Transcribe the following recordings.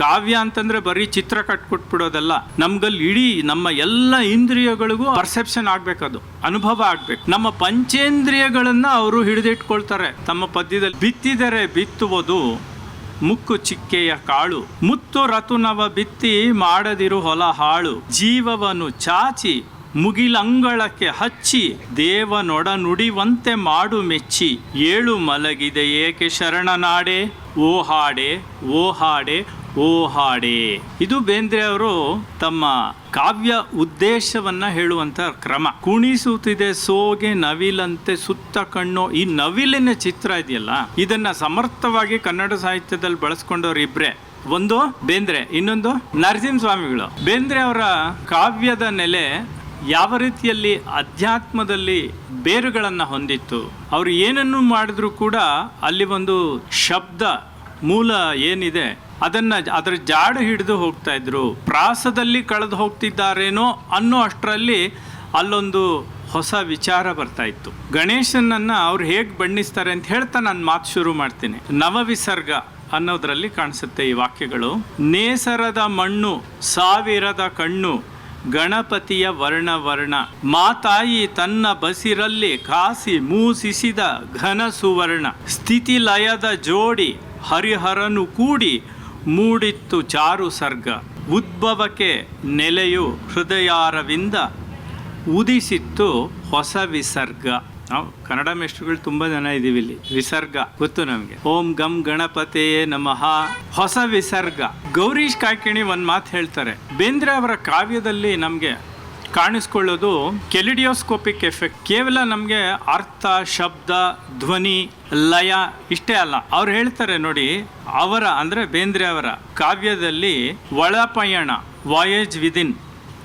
ಕಾವ್ಯ ಅಂತಂದ್ರೆ ಬರೀ ಚಿತ್ರ ಕಟ್ಕೊಟ್ಬಿಡೋದಲ್ಲ, ನಮ್ಗಲ್ಲಿ ಇಡೀ ನಮ್ಮ ಎಲ್ಲ ಇಂದ್ರಿಯಗಳಿಗೂ ಪರ್ಸೆಪ್ಷನ್ ಆಗ್ಬೇಕದು, ಅನುಭವ ಆಗ್ಬೇಕು. ನಮ್ಮ ಪಂಚೇಂದ್ರಿಯಗಳನ್ನ ಅವರು ಹಿಡಿದಿಟ್ಕೊಳ್ತಾರೆ. ತಮ್ಮ ಪದ್ಯದಲ್ಲಿ ಬಿತ್ತಿದರೆ ಬಿತ್ತುವುದು, ಮುಕ್ಕು ಚಿಕ್ಕೆಯ ಕಾಳು, ಮುತ್ತು ರತುನವ ಬಿತ್ತಿ ಮಾಡದಿರು ಹೊಲ ಹಾಳು, ಜೀವವನ್ನು ಚಾಚಿ ಮುಗಿಲಂಗಳಕ್ಕೆ ಹಚ್ಚಿ ದೇವನೊಡ ನುಡಿವಂತೆ ಮಾಡು ಮೆಚ್ಚಿ, ಏಳು ಮಲಗಿದೆ ಏಕೆ ಶರಣನಾಡೆ? ಓ ಹಾಡೆ ಓ ಹಾಡೆ ಓ ಹಾಡೆ ಇದು ಬೇಂದ್ರೆ ಅವರು ತಮ್ಮ ಕಾವ್ಯ ಉದ್ದೇಶವನ್ನ ಹೇಳುವಂತ ಕ್ರಮ. ಕುಣಿಸುತ್ತಿದೆ ಸೋಗೆ ನವಿಲಂತೆ ಸುತ್ತ ಕಣ್ಣು. ಈ ನವಿಲಿನ ಚಿತ್ರ ಇದೆಯಲ್ಲ, ಇದನ್ನ ಸಮರ್ಥವಾಗಿ ಕನ್ನಡ ಸಾಹಿತ್ಯದಲ್ಲಿ ಬಳಸ್ಕೊಂಡವ್ರು ಇಬ್ರೆ ಒಂದು ಬೇಂದ್ರೆ, ಇನ್ನೊಂದು ನರಸಿಂಹ ಸ್ವಾಮಿಗಳು ಬೇಂದ್ರೆ ಅವರ ಕಾವ್ಯದ ನೆಲೆ ಯಾವ ರೀತಿಯಲ್ಲಿ ಅಧ್ಯಾತ್ಮದಲ್ಲಿ ಬೇರುಗಳನ್ನು ಹೊಂದಿತ್ತು, ಅವರು ಏನನ್ನು ಮಾಡಿದ್ರು ಕೂಡ ಅಲ್ಲಿ ಒಂದು ಶಬ್ದ ಮೂಲ ಏನಿದೆ, ಅದನ್ನ ಅದರ ಜಾಡು ಹಿಡಿದು ಹೋಗ್ತಾ ಇದ್ರು. ಪ್ರಾಸದಲ್ಲಿ ಕಳೆದು ಹೋಗ್ತಿದ್ದಾರೇನೋ ಅನ್ನೋ ಅಷ್ಟರಲ್ಲಿ ಅಲ್ಲೊಂದು ಹೊಸ ವಿಚಾರ ಬರ್ತಾ ಇತ್ತು. ಗಣೇಶನನ್ನ ಅವ್ರು ಹೇಗೆ ಬಣ್ಣಿಸ್ತಾರೆ ಅಂತ ಹೇಳ್ತಾ ನಾನು ಮಾತು ಶುರು ಮಾಡ್ತೀನಿ. ನವವಿಸರ್ಗ ಅನ್ನೋದ್ರಲ್ಲಿ ಕಾಣಿಸುತ್ತೆ ಈ ವಾಕ್ಯಗಳು. ನೇಸರದ ಮಣ್ಣು, ಸಾವಿರದ ಕಣ್ಣು ಗಣಪತಿಯ ವರ್ಣ ವರ್ಣ. ಮಾತಾಯಿ ತನ್ನ ಬಸಿರಲ್ಲಿ ಕಾಸಿ ಮೂಸಿಸಿದ ಘನ ಸುವರ್ಣ. ಸ್ಥಿತಿ ಲಯದ ಜೋಡಿ ಹರಿಹರನು ಕೂಡಿ ಮೂಡಿತ್ತು ಚಾರು ಸರ್ಗ. ಉದ್ಭವಕ್ಕೆ ನೆಲೆಯು ಹೃದಯಾರವಿಂದ ಉದಿಸಿತ್ತು ಹೊಸ ವಿಸರ್ಗ. ನಾವು ಕನ್ನಡ ಮೇಷ್ಟ್ರುಗಳು ತುಂಬಾ ಜನ ಇದ್ದೀವಿ ಇಲ್ಲಿ. ವಿಸರ್ಗ. ಗೊತ್ತು ನಮಗೆ? ಓಂ ಗಂ ಗಣಪತಿಯೇ ನಮಃ. ಹೊಸ ವಿಸರ್ಗ. ಗೌರೀಶ್ ಕಾಕಿಣಿ ಒಂದ್ ಮಾತು ಹೇಳ್ತಾರೆ. ಬೇಂದ್ರೆ ಅವರ ಕಾವ್ಯದಲ್ಲಿ ನಮಗೆ ಕಾಣಿಸ್ಕೊಳ್ಳೋದು ಕೆಲಿಡಿಯೋಸ್ಕೋಪಿಕ್ ಎಫೆಕ್ಟ್. ಕೇವಲ ನಮಗೆ ಅರ್ಥ, ಶಬ್ದ, ಧ್ವನಿ, ಲಯ ಇಷ್ಟೇ ಅಲ್ಲ. ಅವ್ರು ಹೇಳ್ತಾರೆ ನೋಡಿ, ಅವರ ಅಂದ್ರೆ ಬೇಂದ್ರೆ ಅವರ ಕಾವ್ಯದಲ್ಲಿ ಒಳಪಯಣ ವಾಯೇಜ್ ವಿದಿನ್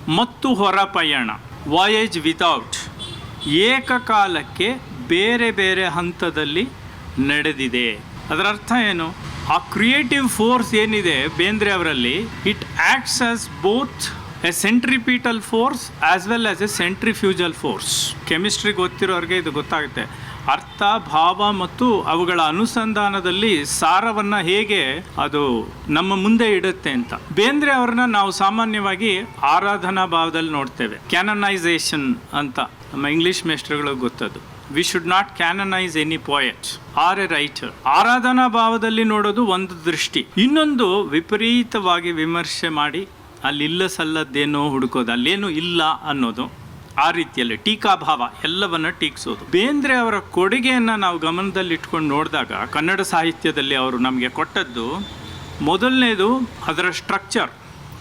ಮತ್ತು ಹೊರ ಪಯಣ ವಾಯೇಜ್ ವಿತೌಟ್ ಏಕಕಾಲಕ್ಕೆ ಬೇರೆ ಬೇರೆ ಹಂತದಲ್ಲಿ ನಡೆದಿದೆ. ಅದರ ಅರ್ಥ ಏನು? ಆ ಕ್ರಿಯೇಟಿವ್ ಫೋರ್ಸ್ ಏನಿದೆ ಬೇಂದ್ರೆ ಅವರಲ್ಲಿ it acts as both a centripetal force as well as a centrifugal force chemistry ಗೊತ್ತಿರೋರಿಗೆ ಇದು ಗೊತ್ತಾಗುತ್ತೆ. ಅರ್ಥ, ಭಾವ ಮತ್ತು ಅವುಗಳ ಅನುಸಂಧಾನದಲ್ಲಿ ಸಾರವನ್ನ ಹೇಗೆ ಅದು ನಮ್ಮ ಮುಂದೆ ಇಡುತ್ತೆ ಅಂತ. ಬೇಂದ್ರೆ ಅವ್ರನ್ನ ನಾವು ಸಾಮಾನ್ಯವಾಗಿ ಆರಾಧನಾ ಭಾವದಲ್ಲಿ ನೋಡ್ತೇವೆ. ಕ್ಯಾನನೈಸೇಷನ್ ಅಂತ ನಮ್ಮ ಇಂಗ್ಲಿಷ್ ಮೇಸ್ಟ್ರುಗಳಿಗೆ ಗೊತ್ತದು. We should not canonise any poet or a writer ಆರಾಧನಾ ಭಾವದಲ್ಲಿ ನೋಡೋದು ಒಂದು ದೃಷ್ಟಿ. ಇನ್ನೊಂದು ವಿಪರೀತವಾಗಿ ವಿಮರ್ಶೆ ಮಾಡಿ ಅಲ್ಲಿಲ್ಲ ಸಲ್ಲದ್ದೇನೋ ಹುಡುಕೋದು, ಅಲ್ಲೇನು ಇಲ್ಲ ಅನ್ನೋದು. ಆ ರೀತಿಯಲ್ಲಿ ಟೀಕಾಭಾವ ಎಲ್ಲವನ್ನ ಟೀಕಿಸೋದು. ಬೇಂದ್ರೆ ಅವರ ಕೊಡುಗೆಯನ್ನು ನಾವು ಗಮನದಲ್ಲಿ ಇಟ್ಕೊಂಡು ನೋಡಿದಾಗ ಕನ್ನಡ ಸಾಹಿತ್ಯದಲ್ಲಿ ಅವರು ನಮಗೆ ಕೊಟ್ಟದ್ದು ಮೊದಲನೇದು ಅದರ ಸ್ಟ್ರಕ್ಚರ್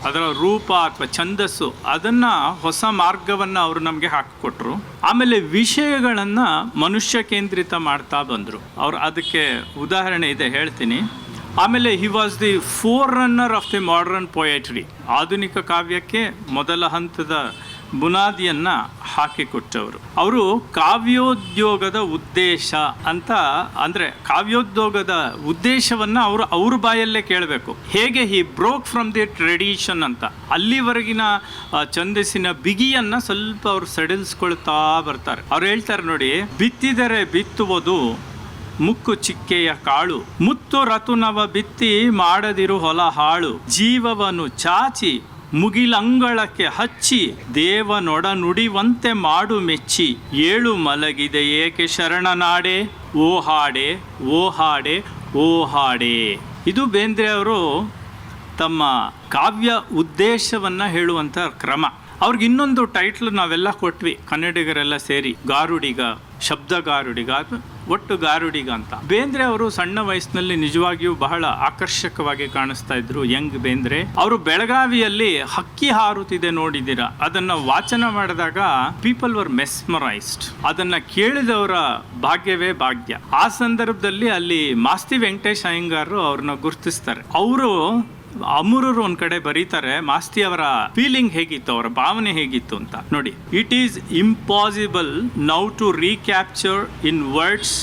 ಅದರ ರೂಪ ಅಥವಾ ಛಂದಸ್ಸು, ಅದನ್ನು ಹೊಸ ಮಾರ್ಗವನ್ನು ಅವರು ನಮಗೆ ಹಾಕಿಕೊಟ್ರು. ಆಮೇಲೆ ವಿಷಯಗಳನ್ನು ಮನುಷ್ಯ ಕೇಂದ್ರಿತ ಮಾಡ್ತಾ ಬಂದರು. ಅವ್ರು ಅದಕ್ಕೆ ಉದಾಹರಣೆ ಇದೆ, ಹೇಳ್ತೀನಿ. ಆಮೇಲೆ he was the forerunner of the modern poetry ಆಧುನಿಕ ಕಾವ್ಯಕ್ಕೆ ಮೊದಲ ಹಂತದ ಬುನಾದಿಯನ್ನ ಹಾಕಿಕೊಟ್ಟವರು. ಅವರು ಕಾವ್ಯೋದ್ಯೋಗದ ಉದ್ದೇಶ ಅಂತ ಅಂದ್ರೆ ಕಾವ್ಯೋದ್ಯೋಗದ ಉದ್ದೇಶವನ್ನ ಅವರು ಅವ್ರ ಬಾಯಲ್ಲೇ ಕೇಳಬೇಕು. ಹೇಗೆ he broke from the tradition ಅಂತ. ಅಲ್ಲಿವರೆಗಿನ ಛಂದಸ್ಸಿನ ಬಿಗಿಯನ್ನ ಸ್ವಲ್ಪ ಅವರು ಸಡಿಲ್ಸ್ಕೊಳ್ತಾ ಬರ್ತಾರೆ. ಅವ್ರು ಹೇಳ್ತಾರೆ ನೋಡಿ, ಬಿತ್ತಿದರೆ ಬಿತ್ತುವುದು ಮುಕ್ಕು ಚಿಕ್ಕೆಯ ಕಾಳು. ಮುತ್ತು ರತುನವ ಬಿತ್ತಿ ಮಾಡದಿರು ಹೊಲ ಹಾಳು. ಜೀವವನ್ನು ಚಾಚಿ ಮುಗಿಲಂಗಳಕ್ಕೆ ಹಚ್ಚಿ ದೇವನೊಡ ನುಡಿವಂತೆ ಮಾಡು ಮೆಚ್ಚಿ ಏಳು ಮಲಗಿದೆ ಏಕೆ ಶರಣನಾಡೆ ಓ ಹಾಡೆ ಓ ಹಾಡೆ ಓ ಹಾಡೆ. ಇದು ಬೇಂದ್ರೆ ಅವರು ತಮ್ಮ ಕಾವ್ಯ ಉದ್ದೇಶವನ್ನ ಹೇಳುವಂತ ಕ್ರಮ. ಅವ್ರಿಗೆ ಇನ್ನೊಂದು ಟೈಟ್ಲ್ ನಾವೆಲ್ಲ ಕೊಟ್ವಿ, ಕನ್ನಡಿಗರೆಲ್ಲ ಸೇರಿ, ಗಾರುಡಿಗ. ಶಬ್ದ ಗಾರುಡಿಗ ಅಥವಾ ಒಟ್ಟು ಗಾರುಡಿಗ ಅಂತ. ಬೇಂದ್ರೆ ಅವರು ಸಣ್ಣ ವಯಸ್ಸಿನಲ್ಲಿ ನಿಜವಾಗಿಯೂ ಬಹಳ ಆಕರ್ಷಕವಾಗಿ ಕಾಣಿಸ್ತಾ ಇದ್ರು. ಯಂಗ್ ಬೇಂದ್ರೆ. ಅವರು ಬೆಳಗಾವಿಯಲ್ಲಿ ಹಕ್ಕಿ ಹಾರುತ್ತಿದೆ ನೋಡಿದ್ದೀರಾ? ಅದನ್ನ ವಾಚನ ಮಾಡಿದಾಗ ಪೀಪಲ್ ವರ್ ಮೆಸ್ಮರೈಸ್ಡ್. ಅದನ್ನ ಕೇಳಿದವರ ಭಾಗ್ಯವೇ ಭಾಗ್ಯ. ಆ ಸಂದರ್ಭದಲ್ಲಿ ಅಲ್ಲಿ ಮಾಸ್ತಿ ವೆಂಕಟೇಶ್ ಅಯ್ಯಂಗಾರರು ಅವ್ರನ್ನ ಗುರುತಿಸ್ತಾರೆ. ಅವರು ಅಮೂರರು ಒಂದ್ ಕಡೆ ಬರೀತಾರೆ ಮಾಸ್ತಿ ಅವರ ಫೀಲಿಂಗ್ ಹೇಗಿತ್ತು ಅವರ ಭಾವನೆ ಹೇಗಿತ್ತು ಅಂತ ನೋಡಿ it is impossible now to recapture in words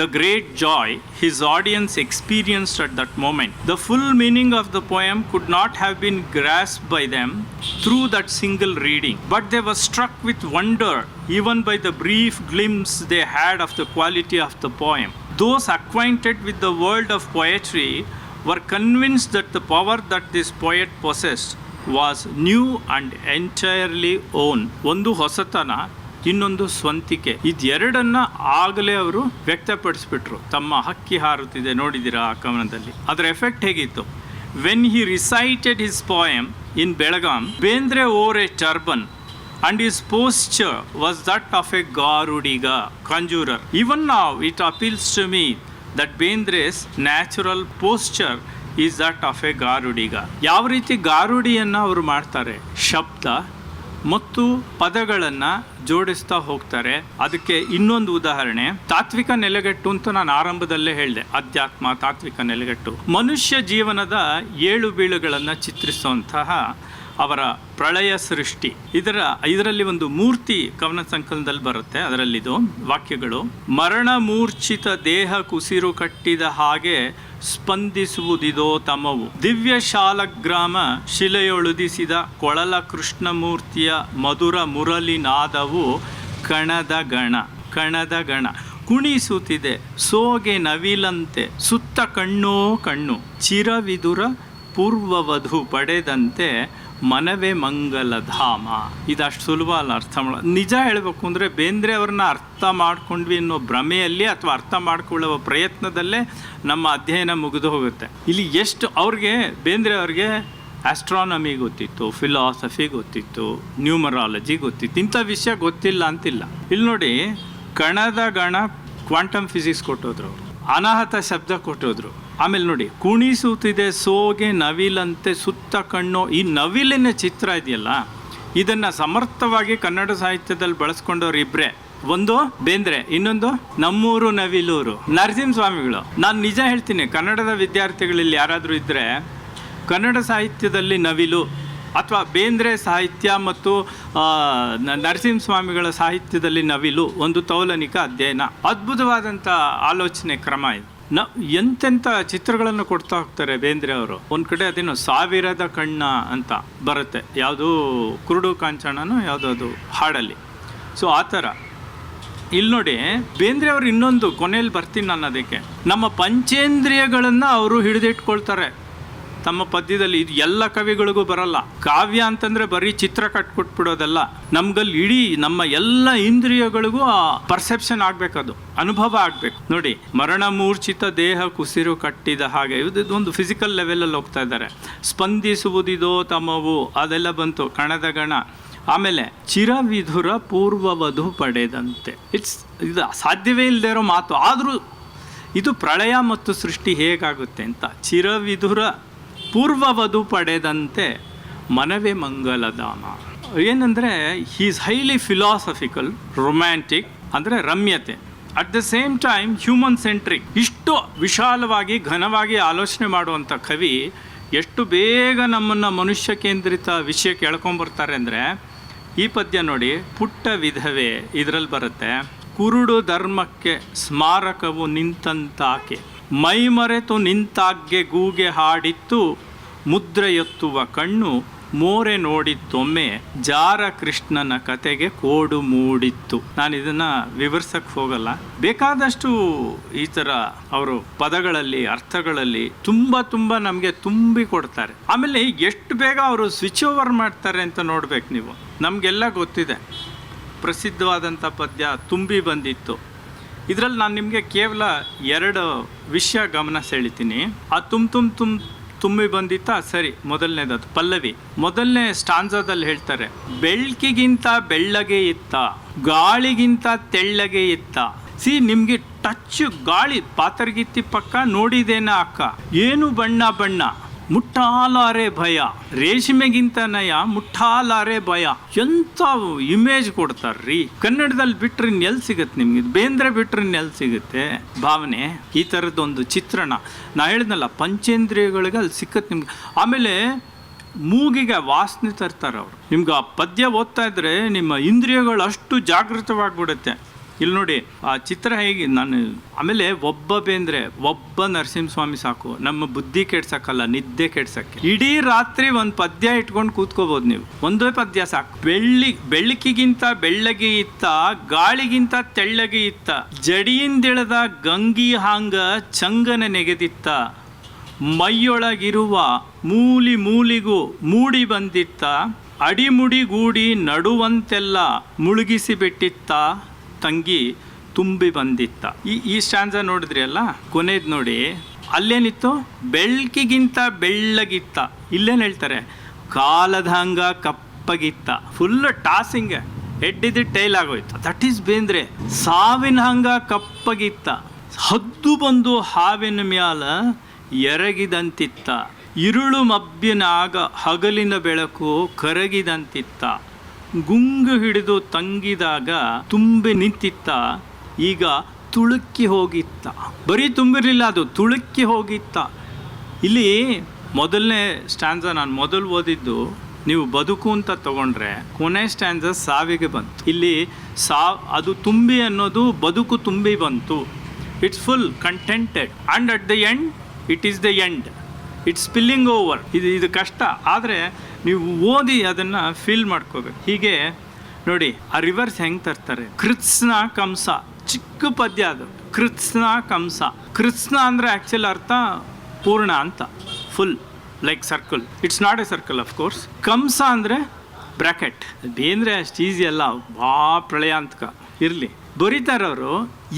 the great joy his audience experienced at that moment. The full meaning of the poem could not have been grasped by them through that single reading, but they were struck with wonder even by the brief glimpse they had of the quality of the poem. Those acquainted with the world of poetry were convinced that the power that this poet possessed was new and entirely own. ಒಂದು ಹೊಸತನ, ಇನ್ನೊಂದು ಸ್ವಂತಿಕೆ. ಇದೆರಡನ್ನ ಆಗಲೇ ಅವರು ವ್ಯಕ್ತಪಡಿಸ್ಬಿಟ್ರು. ತಮ್ಮ ಹಕ್ಕಿ ಹಾರುತ್ತಿದೆ ನೋಡಿದಿರ ಆ ಕವನದಲ್ಲಿ? ಅದರ effect ಹೇಗಿತ್ತು? When he recited his poem in Belgaum Bendre wore a turban and his posture was that of a ಗಾರುಡಿಗ conjurer even now it appeals to me that Bendre's natural posture is that of a ಗಾರುಡಿಗ ಯಾವ ರೀತಿ ಗಾರುಡಿಯನ್ನು ಅವರು ಮಾಡ್ತಾರೆ? ಶಬ್ದ ಮತ್ತು ಪದಗಳನ್ನು ಜೋಡಿಸ್ತಾ ಹೋಗ್ತಾರೆ. ಅದಕ್ಕೆ ಇನ್ನೊಂದು ಉದಾಹರಣೆ. ತಾತ್ವಿಕ ನೆಲೆಗಟ್ಟು ಅಂತ ನಾನು ಆರಂಭದಲ್ಲೇ ಹೇಳಿದೆ. ಅಧ್ಯಾತ್ಮ, ತಾತ್ವಿಕ ನೆಲೆಗಟ್ಟು. ಮನುಷ್ಯ ಜೀವನದ ಏಳು ಬೀಳುಗಳನ್ನು ಚಿತ್ರಿಸುವಂತಹ ಅವರ ಪ್ರಳಯ ಸೃಷ್ಟಿ. ಇದರ, ಇದರಲ್ಲಿ ಒಂದು ಮೂರ್ತಿ ಕವನ ಸಂಕಲನದಲ್ಲಿ ಬರುತ್ತೆ. ಅದರಲ್ಲಿದು ವಾಕ್ಯಗಳು, ಮರಣ ಮೂರ್ಛಿತ ದೇಹ ಕುಸಿರು ಕಟ್ಟಿದ ಹಾಗೆ ಸ್ಪಂದಿಸುವುದಿದೋ ತಮವು. ದಿವ್ಯ ಶಾಲಗ್ರಾಮ ಶಿಲೆಯೊಳುದಿಸಿದ ಕೊಳಲ ಕೃಷ್ಣಮೂರ್ತಿಯ ಮಧುರ ಮುರಳಿನಾದವು ಕಣದ ಗಣ ಕಣದ ಗಣ. ಕುಣಿಸುತ್ತಿದೆ, ಸೋಗೆ ನವಿಲಂತೆ, ಸುತ್ತ ಕಣ್ಣೋ ಕಣ್ಣು. ಚಿರವಿದುರ ಪೂರ್ವವಧು ಪಡೆದಂತೆ ಮನವೇ ಮಂಗಲ ಧಾಮ ಇದಷ್ಟು ಸುಲಭ ಅಲ್ಲ, ಅರ್ಥ ಮಾಡ, ನಿಜ ಹೇಳಬೇಕು ಅಂದರೆ ಬೇಂದ್ರೆ ಅವ್ರನ್ನ ಅರ್ಥ ಮಾಡ್ಕೊಂಡ್ವಿ ಅನ್ನೋ ಭ್ರಮೆಯಲ್ಲಿ ಅಥವಾ ಅರ್ಥ ಮಾಡ್ಕೊಳ್ಳುವ ಪ್ರಯತ್ನದಲ್ಲೇ ನಮ್ಮ ಅಧ್ಯಯನ ಮುಗಿದು ಹೋಗುತ್ತೆ. ಇಲ್ಲಿ ಎಷ್ಟು ಅವ್ರಿಗೆ, ಬೇಂದ್ರೆ ಅವ್ರಿಗೆ ಆಸ್ಟ್ರಾನಮಿ ಗೊತ್ತಿತ್ತು ಫಿಲಾಸಫಿ ಗೊತ್ತಿತ್ತು ನ್ಯೂಮರಾಲಜಿ ಗೊತ್ತಿತ್ತು, ಇಂಥ ವಿಷಯ ಗೊತ್ತಿಲ್ಲ ಅಂತಿಲ್ಲ. ಇಲ್ಲಿ ನೋಡಿ, ಕಣದ ಗಣ ಕ್ವಾಂಟಮ್ ಫಿಸಿಕ್ಸ್ ಕೊಟ್ಟೋದ್ರು ಅನಾಹತ ಶಬ್ದ ಕೊಟ್ಟೋದ್ರು. ಆಮೇಲೆ ನೋಡಿ ಕುಣಿಸುತ್ತಿದೆ ಸೋಗೆ ನವಿಲಂತೆ ಸುತ್ತ ಕಣ್ಣು. ಈ ನವಿಲಿನ ಚಿತ್ರ ಇದೆಯಲ್ಲ, ಇದನ್ನು ಸಮರ್ಥವಾಗಿ ಕನ್ನಡ ಸಾಹಿತ್ಯದಲ್ಲಿ ಬಳಸ್ಕೊಂಡವ್ರು ಇಬ್ಬರೇ ಒಂದು ಬೇಂದ್ರೆ, ಇನ್ನೊಂದು ನಮ್ಮೂರು ನವಿಲೂರು. ನರಸಿಂಹಸ್ವಾಮಿಗಳು ನಾನು ನಿಜ ಹೇಳ್ತೀನಿ, ಕನ್ನಡದ ವಿದ್ಯಾರ್ಥಿಗಳಲ್ಲಿ ಯಾರಾದರೂ ಇದ್ದರೆ ಕನ್ನಡ ಸಾಹಿತ್ಯದಲ್ಲಿ ನವಿಲು, ಅಥವಾ ಬೇಂದ್ರೆ ಸಾಹಿತ್ಯ ಮತ್ತು ನರಸಿಂಹಸ್ವಾಮಿಗಳ ನರಸಿಂಹ ಸ್ವಾಮಿಗಳ ಸಾಹಿತ್ಯದಲ್ಲಿ ನವಿಲು ಒಂದು ತೌಲನಿಕ ಅಧ್ಯಯನ. ಅದ್ಭುತವಾದಂಥ ಆಲೋಚನೆ ಕ್ರಮ ಇದು. ನ ಎಂತೆಂಥ ಚಿತ್ರಗಳನ್ನು ಕೊಡ್ತಾ ಹೋಗ್ತಾರೆ ಬೇಂದ್ರೆ ಅವರು? ಒಂದು ಕಡೆ ಅದೇನು ಸಾವಿರದ ಕಣ್ಣ ಅಂತ ಬರುತ್ತೆ. ಯಾವುದು ಕುರುಡು ಕಾಂಚಣನೋ ಯಾವುದೋ ಅದು ಹಾಡಲ್ಲಿ. ಸೊ, ಆ ಥರ. ಇಲ್ಲಿ ನೋಡಿ, ಬೇಂದ್ರೆ ಅವರು ಇನ್ನೊಂದು ಕೊನೆಯಲ್ಲಿ ಬರ್ತೀನಿ ನಾನು ಅದಕ್ಕೆ ನಮ್ಮ ಪಂಚೇಂದ್ರಿಯಗಳನ್ನು ಅವರು ಹಿಡಿದಿಟ್ಕೊಳ್ತಾರೆ. ತಮ್ಮ ಪದ್ಯದಲ್ಲಿ ಇದು ಎಲ್ಲ ಕವಿಗಳಿಗೂ ಬರಲ್ಲ. ಕಾವ್ಯ ಅಂತಂದ್ರೆ ಬರೀ ಚಿತ್ರ ಕಟ್ಕೊಟ್ಬಿಡೋದಲ್ಲ ನಮ್ಗಲ್ಲಿ ಇಡೀ ನಮ್ಮ ಎಲ್ಲ ಇಂದ್ರಿಯಗಳಿಗೂ ಆ ಪರ್ಸೆಪ್ಷನ್ ಆಗ್ಬೇಕದು. ಅನುಭವ ಆಗ್ಬೇಕು. ನೋಡಿ ಮರಣ ಮೂರ್ಛಿತ ದೇಹ ಕುಸಿರು ಕಟ್ಟಿದ ಹಾಗೆ ಇದು ಒಂದು ಫಿಸಿಕಲ್ ಲೆವೆಲಲ್ಲಿ ಹೋಗ್ತಾ ಇದ್ದಾರೆ. ಸ್ಪಂದಿಸುವುದಿದೋ ತಮವು, ಅದೆಲ್ಲ ಬಂತು, ಕಣದ ಗಣ. ಆಮೇಲೆ ಚಿರವಿಧುರ ಪೂರ್ವವಧು ಪಡೆದಂತೆ. ಇಟ್ಸ್ ಇದು ಸಾಧ್ಯವೇ ಇಲ್ಲದೆ ಇರೋ ಮಾತು. ಆದರೂ ಇದು ಪ್ರಳಯ ಮತ್ತು ಸೃಷ್ಟಿ ಹೇಗಾಗುತ್ತೆ ಅಂತ. ಚಿರವಿಧುರ ಪೂರ್ವವಧು ಪಡೆದಂತೆ ಮನವೇ ಮಂಗಲಧಾಮ ಏನಂದರೆ ಈಸ್ ಹೈಲಿ ಫಿಲಾಸಫಿಕಲ್ ರೊಮ್ಯಾಂಟಿಕ್ ಅಂದರೆ ರಮ್ಯತೆ. At the same time human centric ಇಷ್ಟು ವಿಶಾಲವಾಗಿ, ಘನವಾಗಿ ಆಲೋಚನೆ ಮಾಡುವಂಥ ಕವಿ ಎಷ್ಟು ಬೇಗ ನಮ್ಮನ್ನು ಮನುಷ್ಯ ಕೇಂದ್ರಿತ ವಿಷಯಕ್ಕೆ ಎಳ್ಕೊಂಬರ್ತಾರೆ ಅಂದರೆ, ಈ ಪದ್ಯ ನೋಡಿ, ಪುಟ್ಟ ವಿಧವೆ ಇದರಲ್ಲಿ ಬರುತ್ತೆ, ಕುರುಡು ಧರ್ಮಕ್ಕೆ ಸ್ಮಾರಕವು ನಿಂತಂತಾಕೆ. ಮೈಮರೆತು ನಿಂತಾಗ್ಗೆ ಗೂಗೆ ಹಾಡಿತ್ತು, ಮುದ್ರೆಯೊತ್ತುವ ಕಣ್ಣು ಮೋರೆ ನೋಡಿತ್ತೊಮ್ಮೆ ಜಾರ ಕೃಷ್ಣನ ಕತೆಗೆ ಕೋಡು ಮೂಡಿತ್ತು. ನಾನು ಇದನ್ನ ವಿವರಿಸಕ್ಕೆ ಹೋಗಲ್ಲ. ಬೇಕಾದಷ್ಟು ಈ ಥರ ಅವರು ಪದಗಳಲ್ಲಿ, ಅರ್ಥಗಳಲ್ಲಿ ತುಂಬ ತುಂಬ ನಮಗೆ ತುಂಬಿ ಕೊಡ್ತಾರೆ. ಆಮೇಲೆ ಎಷ್ಟು ಬೇಗ ಅವರು ಸ್ವಿಚ್ ಓವರ್ ಮಾಡ್ತಾರೆ ಅಂತ ನೋಡ್ಬೇಕು ನೀವು. ನಮಗೆಲ್ಲ ಗೊತ್ತಿದೆ. ಪ್ರಸಿದ್ಧವಾದಂಥ ಪದ್ಯ ತುಂಬಿ ಬಂದಿತ್ತು. ಇದರಲ್ಲಿ ನಾನು ನಿಮಗೆ ಕೇವಲ ಎರಡು ವಿಷಯ ಗಮನ ಸೆಳಿತೀನಿ. ಆ ತುಮ್ ತುಮ್ ತುಮ್ ತುಂಬಿ ಬಂದಿತ್ತ, ಸರಿ, ಮೊದಲನೇದದು, ಪಲ್ಲವಿ. ಮೊದಲನೇ ಸ್ಟಾನ್ಸದಲ್ಲಿ ಹೇಳ್ತಾರೆ, ಬೆಳಕಿಗಿಂತ ಬೆಳ್ಳಗೆ ಇತ್ತ, ಗಾಳಿಗಿಂತ ತೆಳ್ಳಗೆ ಇತ್ತ. ಸಿ, ನಿಮಗೆ ಟಚ್ ಗಾಳಿ, ಪಾತರ್ಗಿತ್ತಿ ಪಕ್ಕ ನೋಡಿದೇನ ಅಕ್ಕ? ಏನು ಬಣ್ಣ ಬಣ್ಣ? ಮುಟ್ಟಾಲಾರೆ ಭಯ. ರೇಷ್ಮೆಗಿಂತ ನಯ, ಮುಟ್ಟಾಲಾರೆ ಭಯ. ಎಂತ ಇಮೇಜ್ ಕೊಡ್ತಾರ್ರಿ? ಕನ್ನಡದಲ್ಲಿ ಬಿಟ್ರೆ ಎಲ್ಲಿ ಸಿಗುತ್ತೆ ನಿಮ್ಗೆ? ಬೇಂದ್ರೆ ಬಿಟ್ರೆ ಎಲ್ಲಿ ಸಿಗುತ್ತೆ? ಭಾವನೆ, ಈ ಥರದ್ದೊಂದು ಚಿತ್ರಣ. ನಾ ಹೇಳಿದ್ನಲ್ಲ, ಪಂಚೇಂದ್ರಿಯಗಳಿಗೆ ಅಲ್ಲಿ ಸಿಕ್ಕತ್ತೆ ನಿಮ್ಗೆ. ಆಮೇಲೆ ಮೂಗಿಗೆ ವಾಸನೆ ತರ್ತಾರೆ ಅವರು ನಿಮ್ಗೆ ಆ ಪದ್ಯ ಓದ್ತಾ ಇದ್ರೆ ನಿಮ್ಮ ಇಂದ್ರಿಯಗಳು ಅಷ್ಟು ಜಾಗೃತವಾಗಿಬಿಡುತ್ತೆ. ಇಲ್ಲಿ ನೋಡಿ, ಆ ಚಿತ್ರ ಹೇಗೆ, ನಾನು ಆಮೇಲೆ ಒಬ್ಬ ಬೇಂದ್ರೆ, ಒಬ್ಬ ನರಸಿಂಹಸ್ವಾಮಿ ಸಾಕು. ನಮ್ಮ ಬುದ್ಧಿ ಕೆಡ್ಸಕ್ಕಲ್ಲ, ನಿದ್ದೆ ಕೆಡ್ಸಕ್ಕೆ. ಇಡೀ ರಾತ್ರಿ ಒಂದು ಪದ್ಯ ಇಟ್ಕೊಂಡು ಕೂತ್ಕೋಬಹುದು ನೀವು. ಒಂದೇ ಪದ್ಯ ಸಾಕು. ಬೆಳ್ಳಿ ಬೆಳಕಿಗಿಂತ ಬೆಳ್ಳಗೆ ಇತ್ತ, ಗಾಳಿಗಿಂತ ತೆಳ್ಳಗೆ ಇತ್ತ, ಜಡಿಯಿಂದಿಳದ ಗಂಗಿ ಹಾಂಗ ಚಂಗನ ನೆಗೆದಿತ್ತ, ಮೈಯೊಳಗಿರುವ ಮೂಲಿ ಮೂಲಿಗೂ ಮೂಡಿ ಬಂದಿತ್ತ, ಅಡಿಮುಡಿಗೂಡಿ ನಡುವಂತೆಲ್ಲ ಮುಳುಗಿಸಿ ಬಿಟ್ಟಿತ್ತ ತಂಗಿ ತುಂಬಿ ಬಂದಿತ್ತ. ಈ ಈ ಸ್ಟ್ಯಾಂಡ್ಸ ನೋಡಿದ್ರಿ ಅಲ್ಲ? ಕೊನೆದ್ ನೋಡಿ. ಅಲ್ಲೇನಿತ್ತು? ಬೆಳ್ಕಿಗಿಂತ ಬೆಳ್ಳಗಿತ್ತ. ಇಲ್ಲೇನು ಹೇಳ್ತಾರೆ? ಕಾಲದ ಹಂಗ ಕಪ್ಪಗಿತ್ತ. ಫುಲ್ ಟಾಸಿಂಗ್ ಹೆಡ್ಡಿದ್ದು ಟೈಲ್ ಆಗೋಯ್ತು. ದಟ್ ಈಸ್ ಬೇಂದ್ರೆ, ಸಾವಿನ ಹಂಗ ಕಪ್ಪಗಿತ್ತ. ಹದ್ದು ಬಂದು ಹಾವಿನ ಮ್ಯಾಲ ಎರಗಿದಂತಿತ್ತ. ಇರುಳು ಮಬ್ಬಿನಾಗ ಹಗಲಿನ ಬೆಳಕು ಕರಗಿದಂತಿತ್ತ. ಗುಂಗು ಹಿಡಿದು ತಂಗಿದಾಗ ತುಂಬಿ ನಿಂತಿತ್ತ, ಈಗ ತುಳುಕಿ ಹೋಗಿತ್ತ. ಬರೀ ತುಂಬಿರಲಿಲ್ಲ ಅದು ತುಳುಕಿ ಹೋಗಿತ್ತ. ಇಲ್ಲಿ ಮೊದಲನೇ ಸ್ಟ್ಯಾಂಡ್ಸ ನಾನು ಮೊದಲು ಓದಿದ್ದು, ನೀವು ಬದುಕು ಅಂತ ತಗೊಂಡ್ರೆ ಕೊನೆ ಸ್ಟ್ಯಾಂಡ್ಸ ಸಾವಿಗೆ ಬಂತು. ಇಲ್ಲಿ ಸಾ, ಅದು ತುಂಬಿ ಅನ್ನೋದು ಬದುಕು ತುಂಬಿ ಬಂತು. It's full contented and at the end it is the end it's spilling over ಇದು ಇದು ಕಷ್ಟ. ಆದರೆ ನೀವು ಓದಿ ಅದನ್ನು ಫೀಲ್ ಮಾಡ್ಕೋಬೇಕು. ಹೀಗೆ ನೋಡಿ, ಆ ರಿವರ್ಸ್ ಹೆಂಗೆ ತರ್ತಾರೆ? ಕೃತ್ಸ್ನ ಕಂಸ ಚಿಕ್ಕ ಪದ್ಯ ಅದು. ಕೃತ್ಸ್ನ ಕಂಸ ಕೃತ್ಸ್ನ ಅಂದರೆ ಆ್ಯಕ್ಚುಲ್ ಅರ್ಥ ಪೂರ್ಣ ಅಂತ. Full like circle it's not a circle of course ಕಂಸ ಅಂದರೆ ಬ್ರ್ಯಾಕೆಟ್ ಬೇಂದ್ರೆ ಅಷ್ಟು ಈಸಿ ಅಲ್ಲ. ಬಾ ಪ್ರಳಯಾಂತಕ. ಇರಲಿ. ಬರೀತಾರವರು,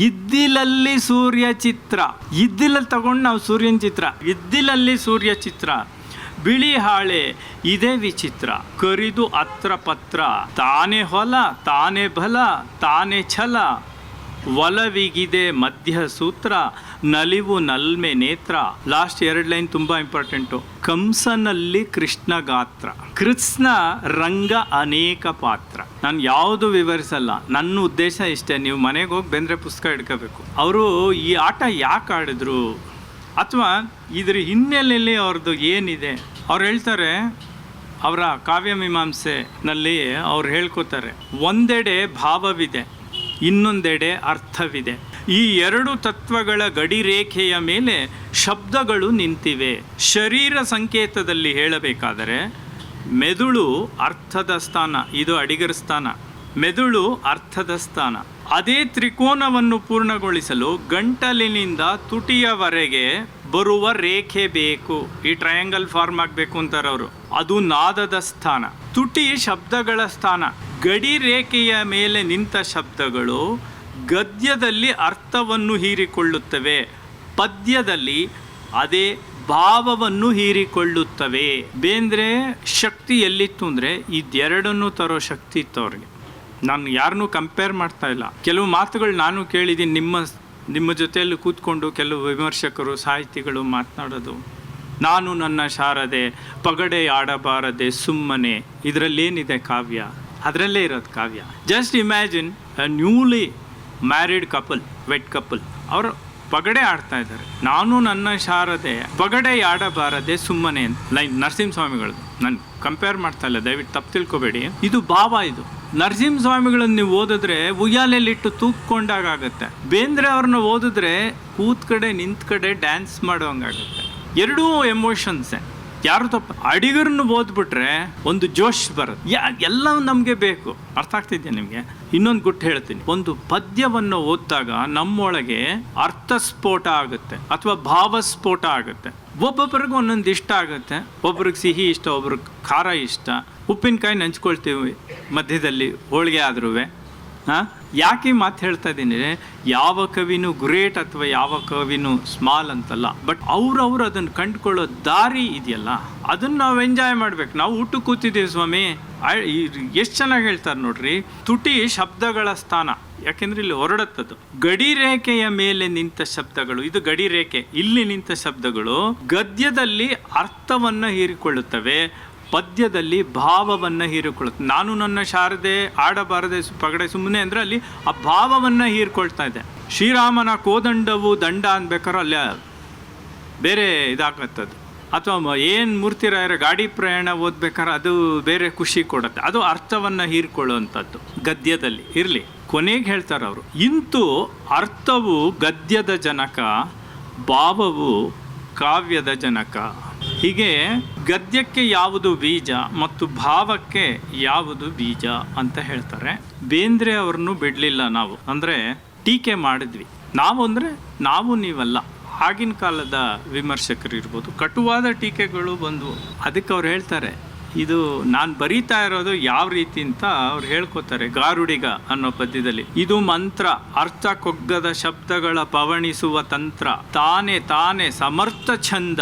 ಇದ್ದಿಲಲ್ಲಿ ಸೂರ್ಯ ಚಿತ್ರ ಇದ್ದಿಲಲ್ಲಿ ತಗೊಂಡು ನಾವು ಸೂರ್ಯನ ಚಿತ್ರ. ಇದ್ದಿಲಲ್ಲಿ ಸೂರ್ಯ ಚಿತ್ರ ಬಿಳಿ ಹಾಳೆ, ಇದೇ ವಿಚಿತ್ರ. ಕರಿದು ಅತ್ರ ಪತ್ರ. ತಾನೇ ಹೊಲ, ತಾನೇ ಬಲ, ತಾನೇ ಛಲ. ಒಲವಿಗಿದೆ ಮಧ್ಯ ಸೂತ್ರ ನಲಿವು ನಲ್ಮೆ ನೇತ್ರ. ಲಾಸ್ಟ್ ಎರಡು ಲೈನ್ ತುಂಬಾ ಇಂಪಾರ್ಟೆಂಟು. ಕಂಸನಲ್ಲಿ ಕೃಷ್ಣ ಗಾತ್ರ. ಕೃಷ್ಣ ರಂಗ ಅನೇಕ ಪಾತ್ರ. ನಾನು ಯಾವುದು ವಿವರಿಸಲ್ಲ. ನನ್ನ ಉದ್ದೇಶ ಇಷ್ಟೇ. ನೀವು ಮನೆಗೆ ಹೋಗಿ ಬೆಂದ್ರೆ ಪುಸ್ತಕ ಹಿಡ್ಕೋಬೇಕು. ಅವರು ಈ ಆಟ ಯಾಕೆ ಆಡಿದ್ರು? ಅಥವಾ ಇದ್ರ ಹಿನ್ನೆಲೆಯಲ್ಲಿ ಅವ್ರದ್ದು ಏನಿದೆ? ಅವ್ರು ಹೇಳ್ತಾರೆ, ಅವರ ಕಾವ್ಯ ಮೀಮಾಂಸೆನಲ್ಲಿ ಅವ್ರು ಹೇಳ್ಕೋತಾರೆ, ಒಂದೆಡೆ ಭಾವವಿದೆ, ಇನ್ನೊಂದೆಡೆ ಅರ್ಥವಿದೆ. ಈ ಎರಡು ತತ್ವಗಳ ಗಡಿ ರೇಖೆಯ ಮೇಲೆ ಶಬ್ದಗಳು ನಿಂತಿವೆ. ಶರೀರ ಸಂಕೇತದಲ್ಲಿ ಹೇಳಬೇಕಾದರೆ, ಮೆದುಳು ಅರ್ಥದ ಸ್ಥಾನ, ಇದು ಅಡಿಗರ ಸ್ಥಾನ. ಮೆದುಳು ಅರ್ಥದ ಸ್ಥಾನ. ಅದೇ ತ್ರಿಕೋನವನ್ನು ಪೂರ್ಣಗೊಳಿಸಲು ಗಂಟಲಿನಿಂದ ತುಟಿಯವರೆಗೆ ಬರುವ ರೇಖೆ ಬೇಕು. ಈ ಟ್ರಯಾಂಗಲ್ ಫಾರ್ಮ್ ಆಗಬೇಕು ಅಂತಾರೆ ಅವರು. ಅದು ನಾದದ ಸ್ಥಾನ. ತುಟಿ ಶಬ್ದಗಳ ಸ್ಥಾನ. ಗಡಿ ರೇಖೆಯ ಮೇಲೆ ನಿಂತ ಶಬ್ದಗಳು ಗದ್ಯದಲ್ಲಿ ಅರ್ಥವನ್ನು ಹೀರಿಕೊಳ್ಳುತ್ತವೆ. ಪದ್ಯದಲ್ಲಿ ಅದೇ ಭಾವವನ್ನು ಹೀರಿಕೊಳ್ಳುತ್ತವೆ. ಬೇಂದ್ರೆ ಶಕ್ತಿ ಎಲ್ಲಿತ್ತು ಅಂದರೆ ಇದೆರಡನ್ನೂ ತರೋ ಶಕ್ತಿ ಇತ್ತು ಅವ್ರಿಗೆ. ನಾನು ಯಾರನ್ನೂ ಕಂಪೇರ್ ಮಾಡ್ತಾ ಇಲ್ಲ. ಕೆಲವು ಮಾತುಗಳು ನಾನು ಕೇಳಿದ್ದೀನಿ ನಿಮ್ಮ ನಿಮ್ಮ ಜೊತೆಯಲ್ಲಿ ಕೂತ್ಕೊಂಡು ಕೆಲವು ವಿಮರ್ಶಕರು, ಸಾಹಿತಿಗಳು ಮಾತನಾಡೋದು. ನಾನು ನನ್ನ ಶಾರದೆ, ಪಗಡೆ ಆಡಬಾರದೆ, ಸುಮ್ಮನೆ. ಇದರಲ್ಲೇನಿದೆ ಕಾವ್ಯ? ಅದರಲ್ಲೇ ಇರೋದು ಕಾವ್ಯ. Just imagine newly married couple wet couple ಅವರು ಪಗಡೆ ಆಡ್ತಾ ಇದ್ದಾರೆ. ನಾನು ನನ್ನ ಶಾರದೆ, ಪಗಡೆ ಆಡಬಾರದೆ, ಸುಮ್ಮನೆ ಲೈನ್ ನರಸಿಂಹಸ್ವಾಮಿಗಳದ್ದು ನಾನು ಕಂಪೇರ್ ಮಾಡ್ತಾ ಇಲ್ಲ, ದಯವಿಟ್ಟು ತಪ್ಪು ತಿಳ್ಕೊಬೇಡಿ. ಇದು ಭಾವ ಇದು. ನರಸಿಂಹಸ್ವಾಮಿಗಳನ್ನು ನೀವು ಓದಿದ್ರೆ ಉಯ್ಯಾಲೆಯಲ್ಲಿಟ್ಟು ತೂಕ್ಕೊಂಡಾಗ ಆಗುತ್ತೆ ಬೇಂದ್ರೆ ಅವ್ರನ್ನ ಓದಿದ್ರೆ ಕೂತ್ ಕಡೆ ನಿಂತ ಕಡೆ ಡ್ಯಾನ್ಸ್ ಮಾಡೋಂಗಾಗುತ್ತೆ ಎರಡೂ ಎಮೋಷನ್ಸೇ ಯಾರು ತಪ್ಪ ಅಡಿಗರನ್ನು ಓದ್ಬಿಟ್ರೆ ಒಂದು ಜೋಶ್ ಬರುತ್ತೆ. ಯಾ ಎಲ್ಲ ನಮಗೆ ಬೇಕು. ಅರ್ಥ ಆಗ್ತಿದ್ಯಾ ನಿಮಗೆ? ಇನ್ನೊಂದು ಗುಟ್ಟು ಹೇಳ್ತೀನಿ. ಒಂದು ಪದ್ಯವನ್ನು ಓದಿದಾಗ ನಮ್ಮೊಳಗೆ ಅರ್ಥಸ್ಫೋಟ ಆಗುತ್ತೆ. ಅಥವಾ ಭಾವಸ್ಫೋಟ ಆಗುತ್ತೆ. ಒಬ್ಬೊಬ್ಬರಿಗೂ ಒಂದೊಂದು ಇಷ್ಟ ಆಗುತ್ತೆ. ಒಬ್ರಿಗೆ ಸಿಹಿ ಇಷ್ಟ, ಒಬ್ರಿಗೆ ಖಾರ ಇಷ್ಟ. ಉಪ್ಪಿನಕಾಯಿ ನೆಂಚ್ಕೊಳ್ತೀವಿ ಮಧ್ಯದಲ್ಲಿ, ಹೋಳಿಗೆ ಆದ್ರೂ ಹಾಂ ಯಾಕೆ ಮಾತು ಹೇಳ್ತಾ ಇದ್ದೀನಿ ಯಾವ ಕವಿನೂ ಗ್ರೇಟ್ ಅಥವಾ ಯಾವ ಕವಿನೂ ಸ್ಮಾಲ್ ಅಂತಲ್ಲ, ಬಟ್ ಅವ್ರವ್ರು ಅದನ್ನು ಕಂಡುಕೊಳ್ಳೋ ದಾರಿ ಇದೆಯಲ್ಲ, ಅದನ್ನು ನಾವು ಎಂಜಾಯ್ ಮಾಡ್ಬೇಕು. ನಾವು ಊಟ ಕೂತಿದ್ದೀವಿ ಸ್ವಾಮಿ. ಎಷ್ಟು ಚೆನ್ನಾಗಿ ಹೇಳ್ತಾರೆ ನೋಡ್ರಿ. ತುಟಿ ಶಬ್ದಗಳ ಸ್ಥಾನ. ಯಾಕೆಂದ್ರೆ ಇಲ್ಲಿ ಹೊರಡತ್ತದು ಗಡಿ ರೇಖೆಯ ಮೇಲೆ ನಿಂತ ಶಬ್ದಗಳು, ಇದು ಗಡಿ ರೇಖೆ, ಇಲ್ಲಿ ನಿಂತ ಶಬ್ದಗಳು ಗದ್ಯದಲ್ಲಿ ಅರ್ಥವನ್ನು ಹೀರಿಕೊಳ್ಳುತ್ತವೆ, ಪದ್ಯದಲ್ಲಿ ಭಾವವನ್ನು ಹೀರಿಕೊಳ್ಳುತ್ತೆ. ನಾನು ನನ್ನ ಶಾರದೆ, ಆಡಬಾರದೆ ಪಗಡೆ ಸುಮ್ಮನೆ ಅಂದರೆ ಅಲ್ಲಿ ಆ ಭಾವವನ್ನು ಹೀರ್ಕೊಳ್ತಾ ಇದೆ. ಶ್ರೀರಾಮನ ಕೋದಂಡವು ದಂಡ ಅನ್ಬೇಕಾದ್ರೆ ಅಲ್ಲಿ ಬೇರೆ ಇದಾಗತ್ತದು. ಅಥವಾ ಏನು ಮೂರ್ತಿರಾಯರ ಗಾಡಿ ಪ್ರಯಾಣ ಓದ್ಬೇಕಾದ್ರೆ ಅದು ಬೇರೆ ಖುಷಿ ಕೊಡುತ್ತೆ. ಅದು ಅರ್ಥವನ್ನು ಹೀರ್ಕೊಳ್ಳುವಂಥದ್ದು ಗದ್ಯದಲ್ಲಿ, ಇರಲಿ. ಕೊನೆಗೆ ಹೇಳ್ತಾರೆ ಅವರು, ಇಂತೂ ಅರ್ಥವು ಗದ್ಯದ ಜನಕ, ಭಾವವು ಕಾವ್ಯದ ಜನಕ. ಹೀಗೆ ಗದ್ಯಕ್ಕೆ ಯಾವುದು ಬೀಜ ಮತ್ತು ಭಾವಕ್ಕೆ ಯಾವುದು ಬೀಜ ಅಂತ ಹೇಳ್ತಾರೆ. ಬೇಂದ್ರೆ ಅವ್ರನ್ನು ಬಿಡಲಿಲ್ಲ ನಾವು, ಅಂದರೆ ಟೀಕೆ ಮಾಡಿದ್ವಿ. ನಾವು ಅಂದರೆ ನಾವು ನೀವಲ್ಲ. ಆಗಿನ ಕಾಲದ ವಿಮರ್ಶಕರು ಇರ್ಬೋದು ಕಟುವಾದ ಟೀಕೆಗಳು ಬಂದವು. ಅದಕ್ಕೆ ಅವ್ರು ಹೇಳ್ತಾರೆ ಇದು ನಾನು ಬರೀತಾ ಇರೋದು ಯಾವ ರೀತಿ ಅಂತ ಅವ್ರು ಹೇಳ್ಕೊತಾರೆ, ಗಾರುಡಿಗ ಅನ್ನೋ ಪದ್ಯದಲ್ಲಿ. ಇದು ಮಂತ್ರ, ಅರ್ಥ ಕೊಗ್ಗದ ಶಬ್ದಗಳ ಪವಣಿಸುವ ತಂತ್ರ. ತಾನೇ ತಾನೇ ಸಮರ್ಥ ಛಂದ.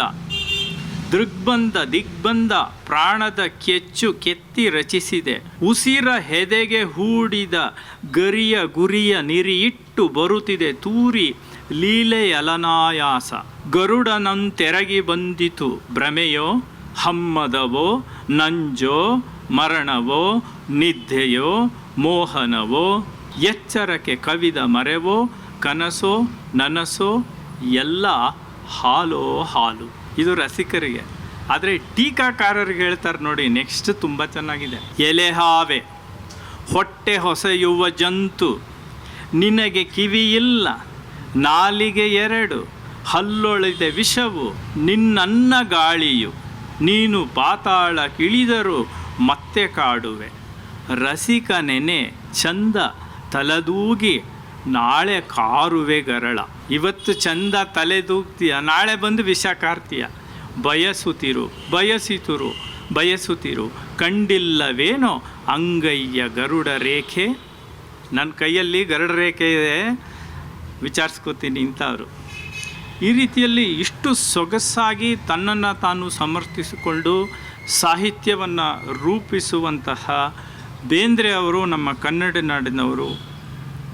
ದೃಗ್ಬಂಧ, ದಿಗ್ಬಂಧ, ಪ್ರಾಣದ ಕೆಚ್ಚು ಕೆತ್ತಿ ರಚಿಸಿದೆ. ಉಸಿರ ಹೆದೆಗೆ ಹೂಡಿದ ಗರಿಯ ಗುರಿಯ ನಿರಿಯಿಟ್ಟು ಬರುತ್ತಿದೆ ತೂರಿ ಲೀಲೆ ಅಲನಾಯಾಸ. ಗರುಡನಂತೆರಗಿ ಬಂದಿತು ಭ್ರಮೆಯೋ? ಹಮ್ಮದವೋ, ನಂಜೋ, ಮರಣವೋ, ನಿದ್ದೆಯೋ, ಮೋಹನವೋ, ಎಚ್ಚರಕ್ಕೆ ಕವಿದ ಮರೆವೋ, ಕನಸೋ, ನನಸೋ, ಎಲ್ಲ ಹಾಲೋ ಹಾಲು. ಇದು ರಸಿಕರಿಗೆ. ಆದರೆ ಟೀಕಾಕಾರರಿಗೆ ಹೇಳ್ತಾರೆ ನೋಡಿ ನೆಕ್ಸ್ಟ್ ತುಂಬ ಚೆನ್ನಾಗಿದೆ. ಎಲೆ ಹಾವೆ, ಹೊಟ್ಟೆ ಹೊಸೆಯುವ ಜಂತು, ನಿನಗೆ ಕಿವಿಯಿಲ್ಲ ನಾಲಿಗೆ ಎರಡು, ಹಲ್ಲೊಳೆದ ವಿಷವು ನಿನ್ನನ್ನ ಗಾಳಿಯು. ನೀನು ಪಾತಾಳ ಕಿಳಿದರೂ ಮತ್ತೆ ಕಾಡುವೆ. ರಸಿಕ ನೆನೆ ಚಂದ ತಲೆದೂಗಿ ನಾಳೆ ಕಾರುವೆ ಗರಳ. ಇವತ್ತು ಚಂದ ತಲೆದೂಗ್ತೀಯ, ನಾಳೆ ಬಂದು ವಿಷ ಕಾರ್ತೀಯ. ಬಯಸುತ್ತಿರು ಬಯಸಿತುರು ಬಯಸುತ್ತಿರು ಕಂಡಿಲ್ಲವೇನೋ ಅಂಗಯ್ಯ ಗರುಡ ರೇಖೆ. ನನ್ನ ಕೈಯಲ್ಲಿ ಗರುಡ ರೇಖೆ ಇದೆ. ವಿಚಾರಿಸ್ಕೋತೀನಿ ಇಂಥವ್ರು. ಈ ರೀತಿಯಲ್ಲಿ ಇಷ್ಟು ಸೊಗಸಾಗಿ ತನ್ನನ್ನು ತಾನು ಸಮರ್ಥಿಸಿಕೊಂಡು ಸಾಹಿತ್ಯವನ್ನು ರೂಪಿಸುವಂತಹ ಬೇಂದ್ರೆ ಅವರು ನಮ್ಮ ಕನ್ನಡ ನಾಡಿನವರು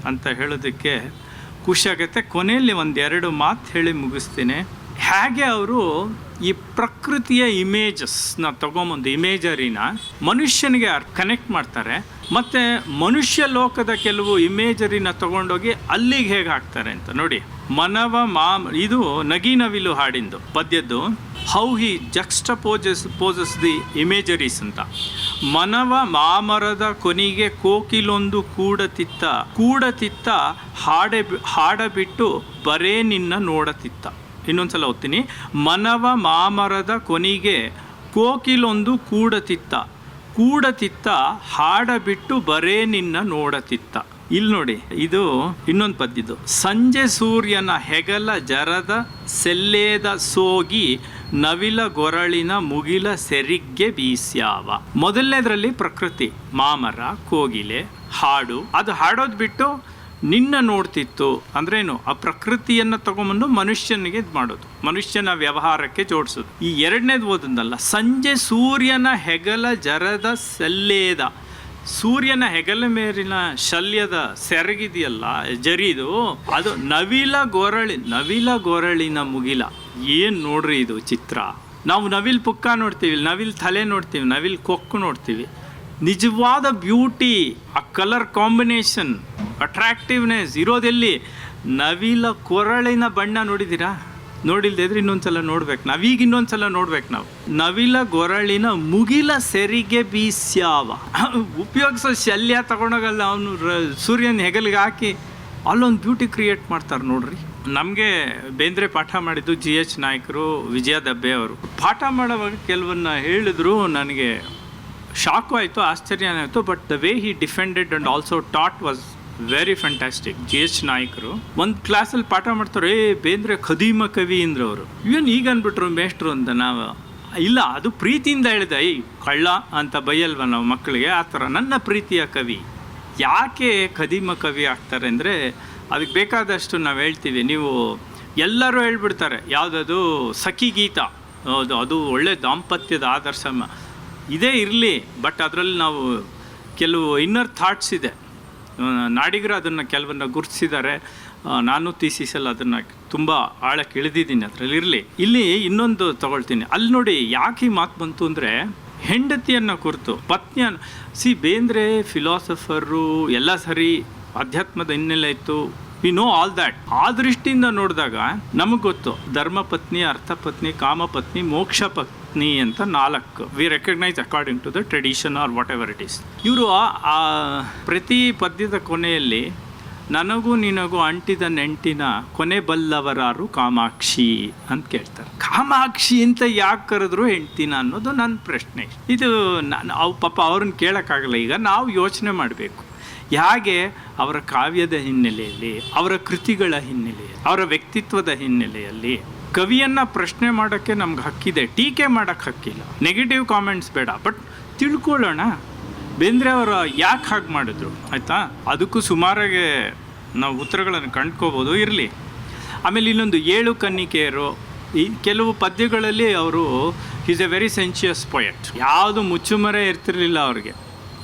ಅಂತ ಹೇಳೋದಕ್ಕೆ ಖುಷಿಯಾಗುತ್ತೆ ಕೊನೆಯಲ್ಲಿ ಒಂದೆರಡು ಮಾತು ಹೇಳಿ ಮುಗಿಸ್ತೀನಿ. ಹೇಗೆ ಅವರು ಈ ಪ್ರಕೃತಿಯ ಇಮೇಜಸ್ನ ತಗೊಂಬಂದು ಇಮೇಜರಿನ ಮನುಷ್ಯನಿಗೆ ಕನೆಕ್ಟ್ ಮಾಡ್ತಾರೆ. ಮತ್ತು ಮನುಷ್ಯ ಲೋಕದ ಕೆಲವು ಇಮೇಜರಿನ ತಗೊಂಡೋಗಿ ಅಲ್ಲಿಗೆ ಹೇಗೆ ಹಾಕ್ತಾರೆ ಅಂತ ನೋಡಿ. ಮನವ ಮಾಮ್, ಇದು ನಗಿನವಿಲು ಹಾಡಿಂದು, ಪದ್ಯದ್ದು. How he juxtaposes poses the imageries ಅಂತ. ಮನವ ಮಾಮರದ ಕೊನಿಗೆ ಕೋಕಿಲೊಂದು ಕೂಡತಿತ್ತ ಕೂಡತಿತ್ತ ಹಾಡೆ, ಹಾಡಬಿಟ್ಟು ಬರೇ ನಿನ್ನ ನೋಡತಿತ್ತ. ಇನ್ನೊಂದ್ಸಲ ಓದ್ತೀನಿ. ಮನವ ಮಾಮರದ ಕೊನಿಗೆ ಕೋಕಿಲೊಂದು ಕೂಡತಿತ್ತ. ಕೂಡತಿತ್ತ, ಹಾಡಬಿಟ್ಟು ಬರೇ ನಿನ್ನ ನೋಡತಿತ್ತ. ಇಲ್ಲಿ ನೋಡಿ, ಇದು ಇನ್ನೊಂದು ಪದ್ಯದು ಸಂಜೆ ಸೂರ್ಯನ ಹೆಗಲ ಜರದ ಸೆಲ್ಲೇದ ಸೋಗಿ ನವಿಲ ಗೊರಳಿನ ಮುಗಿಲ ಸೆರಿಗ್ಗೆ ಬೀಸ್ಯಾವ. ಮೊದಲನೇದ್ರಲ್ಲಿ ಪ್ರಕೃತಿ, ಮಾಮರ, ಕೋಗಿಲೆ, ಹಾಡು. ಅದು ಹಾಡೋದು ಬಿಟ್ಟು ನಿನ್ನ ನೋಡ್ತಿತ್ತು ಅಂದ್ರೇನು? ಆ ಪ್ರಕೃತಿಯನ್ನು ತಗೊಂಬಂದು ಮನುಷ್ಯನಿಗೆ ಇದು ಮಾಡೋದು. ಮನುಷ್ಯನ ವ್ಯವಹಾರಕ್ಕೆ ಜೋಡಿಸೋದು. ಈ ಎರಡನೇದು ಓದಂದಲ್ಲ ಸಂಜೆ ಸೂರ್ಯನ ಹೆಗಲ ಜರದ ಸಲ್ಲೇದ. ಸೂರ್ಯನ ಹೆಗಲ ಮೇಲಿನ ಶಲ್ಯದ ಸೆರಗಿದೆಯಲ್ಲ, ಜರಿದು, ಅದು ನವಿಲ ಗೊರಳಿ, ನವಿಲ ಗೊರಳಿನ ಮುಗಿಲ. ಏನು ನೋಡ್ರಿ ಇದು ಚಿತ್ರ? ನಾವು ನವಿಲ್ ಪುಕ್ಕ ನೋಡ್ತೀವಿ, ನವಿಲ್ ತಲೆ ನೋಡ್ತೀವಿ, ನವಿಲ್ ಕೊಕ್ಕು ನೋಡ್ತೀವಿ. ನಿಜವಾದ ಬ್ಯೂಟಿ, ಆ ಕಲರ್ ಕಾಂಬಿನೇಷನ್, ಅಟ್ರಾಕ್ಟಿವ್ನೆಸ್ ಇರೋದೆಲ್ಲಿ? ನವಿಲ ಕೊರಳಿನ ಬಣ್ಣ ನೋಡಿದ್ದೀರಾ? ನೋಡಿಲ್ದೇ ಇದ್ರೆ ಇನ್ನೊಂದ್ಸಲ ನೋಡ್ಬೇಕು. ನಾವೀಗ ಇನ್ನೊಂದ್ಸಲ ನೋಡ್ಬೇಕು ನಾವು. ನವಿಲ ಗೊರಳಿನ ಮುಗಿಲ ಸೆರಿಗೆ ಬೀಸ್ಯಾವ. ಉಪಯೋಗಿಸೋ ಶಲ್ಯ ತಗೊಂಡೋಗಲ್ಲ ಅವನು ಸೂರ್ಯನ ಹೆಗಲಿಗೆ ಹಾಕಿ. ಅಲ್ಲೊಂದು ಬ್ಯೂಟಿ ಕ್ರಿಯೇಟ್ ಮಾಡ್ತಾರೆ ನೋಡ್ರಿ. ನಮಗೆ ಬೇಂದ್ರೆ ಪಾಠ ಮಾಡಿದ್ದು ಜಿ ಎಚ್ ನಾಯಕರು, ವಿಜಯ ದಬ್ಬೆ ಅವರು. ಪಾಠ ಮಾಡೋವಾಗ ಕೆಲವನ್ನ ಹೇಳಿದ್ರು, ನನಗೆ ಶಾಕು ಆಯಿತು, ಆಶ್ಚರ್ಯ ಆಯಿತು but the way he defended and also taught was very fantastic G H ನಾಯಕರು ಒಂದು ಕ್ಲಾಸಲ್ಲಿ ಪಾಠ ಮಾಡ್ತಾರೆ, ಏ ಬೇಂದ್ರೆ ಖದೀಮ ಕವಿ ಅಂದ್ರೆ ಅವರು. ಇವನ್ ಈಗ ಅಂದ್ಬಿಟ್ರು ಮೇಷ್ಟ್ರು ಅಂತ ನಾವು, ಇಲ್ಲ, ಅದು ಪ್ರೀತಿಯಿಂದ ಹೇಳಿದೆ. ಐ ಕಳ್ಳ ಅಂತ ಬೈಯಲ್ವ ನಾವು ಮಕ್ಕಳಿಗೆ? ಆ ಥರ ನನ್ನ ಪ್ರೀತಿಯ ಕವಿ. ಯಾಕೆ ಖದೀಮ ಕವಿ ಆಗ್ತಾರೆ ಅಂದರೆ ಅದಕ್ಕೆ ಬೇಕಾದಷ್ಟು ನಾವು ಹೇಳ್ತೀವಿ. ನೀವು ಎಲ್ಲರೂ ಹೇಳ್ಬಿಡ್ತಾರೆ. ಯಾವುದದು? ಸಖಿ ಗೀತ. ಹೌದು, ಅದು ಒಳ್ಳೆ ದಾಂಪತ್ಯದ ಆದರ್ಶ ಇದೇ ಇರಲಿ ಬಟ್ ಅದರಲ್ಲಿ ನಾವು ಕೆಲವು ಇನ್ನರ್ ಥಾಟ್ಸ್ ಇದೆ. ನಾಡಿಗರು ಅದನ್ನು ಕೆಲವನ್ನ ಗುರುತಿಸಿದ್ದಾರೆ. ನಾನು ತೀಸಿಸಲ್ಲ ಅದನ್ನು ತುಂಬ ಆಳಕ್ಕೆ ಇಳಿದಿದ್ದೀನಿ ಅದರಲ್ಲಿ ಇರಲಿ. ಇಲ್ಲಿ ಇನ್ನೊಂದು ತಗೊಳ್ತೀನಿ. ಅಲ್ಲಿ ನೋಡಿ ಯಾಕೆ ಈ ಮಾತು ಬಂತು ಅಂದರೆ, ಹೆಂಡತಿಯನ್ನು ಕುರಿತು, ಪತ್ನಿಯ, ಸಿ, ಬೇಂದ್ರೆ ಫಿಲಾಸಫರು ಎಲ್ಲ ಸರಿ ಅಧ್ಯಾತ್ಮದ ಹಿನ್ನೆಲೆ ಇತ್ತು. ವಿ ನೋ ಆಲ್ ದ್ಯಾಟ್ ಆ ದೃಷ್ಟಿಯಿಂದ ನೋಡಿದಾಗ ನಮಗೆ ಗೊತ್ತು ಧರ್ಮಪತ್ನಿ ಅರ್ಥಪತ್ನಿ ಕಾಮಪತ್ನಿ ಮೋಕ್ಷ ಪತ್ನಿ. ಅಂತ ನಾಲ್ಕು. We recognise according to the tradition or whatever it is ಇವರು ಆ ಪ್ರತಿ ಪದ್ಯದ ಕೊನೆಯಲ್ಲಿ, ನನಗೂ ನಿನಗೂ ಅಂಟಿದ ನೆಂಟಿನ ಕೊನೆ ಬಲ್ಲವರಾರು ಕಾಮಾಕ್ಷಿ ಅಂತ ಕೇಳ್ತಾರೆ. ಕಾಮಾಕ್ಷಿ ಅಂತ ಯಾಕೆ ಕರೆದ್ರು ಹೆಂಡ್ತಿನ ಅನ್ನೋದು ನನ್ನ ಪ್ರಶ್ನೆ. ಇದು ನಾನು ಅವು ಪಾಪ ಅವ್ರನ್ನ ಕೇಳೋಕ್ಕಾಗಲ್ಲ. ಈಗ ನಾವು ಯೋಚನೆ ಮಾಡಬೇಕು. ಹೇಗೆ ಅವರ ಕಾವ್ಯದ ಹಿನ್ನೆಲೆಯಲ್ಲಿ, ಅವರ ಕೃತಿಗಳ ಹಿನ್ನೆಲೆಯಲ್ಲಿ, ಅವರ ವ್ಯಕ್ತಿತ್ವದ ಹಿನ್ನೆಲೆಯಲ್ಲಿ. ಕವಿಯನ್ನ ಪ್ರಶ್ನೆ ಮಾಡೋಕ್ಕೆ ನಮ್ಗೆ ಹಕ್ಕಿದೆ, ಟೀಕೆ ಮಾಡೋಕ್ಕೆ ಹಕ್ಕಿಲ್ಲ. ನೆಗೆಟಿವ್ ಕಾಮೆಂಟ್ಸ್ ಬೇಡ. ಬಟ್ ತಿಳ್ಕೊಳ್ಳೋಣ. ಬೇಂದ್ರೆ ಅವರು ಯಾಕೆ ಹಾಗೆ ಮಾಡಿದ್ರು? ಆಯಿತಾ? ಅದಕ್ಕೂ ಸುಮಾರಾಗೆ ನಾವು ಉತ್ತರಗಳನ್ನು ಕಂಡ್ಕೋಬೋದು. ಇರಲಿ. ಆಮೇಲೆ ಇನ್ನೊಂದು ಏಳು ಕನ್ನಿಕೆಯರು. ಈ ಕೆಲವು ಪದ್ಯಗಳಲ್ಲಿ ಅವರು is a very sensuous poet ಯಾವುದು ಮುಚ್ಚುಮರೆ ಇರ್ತಿರ್ಲಿಲ್ಲ ಅವ್ರಿಗೆ.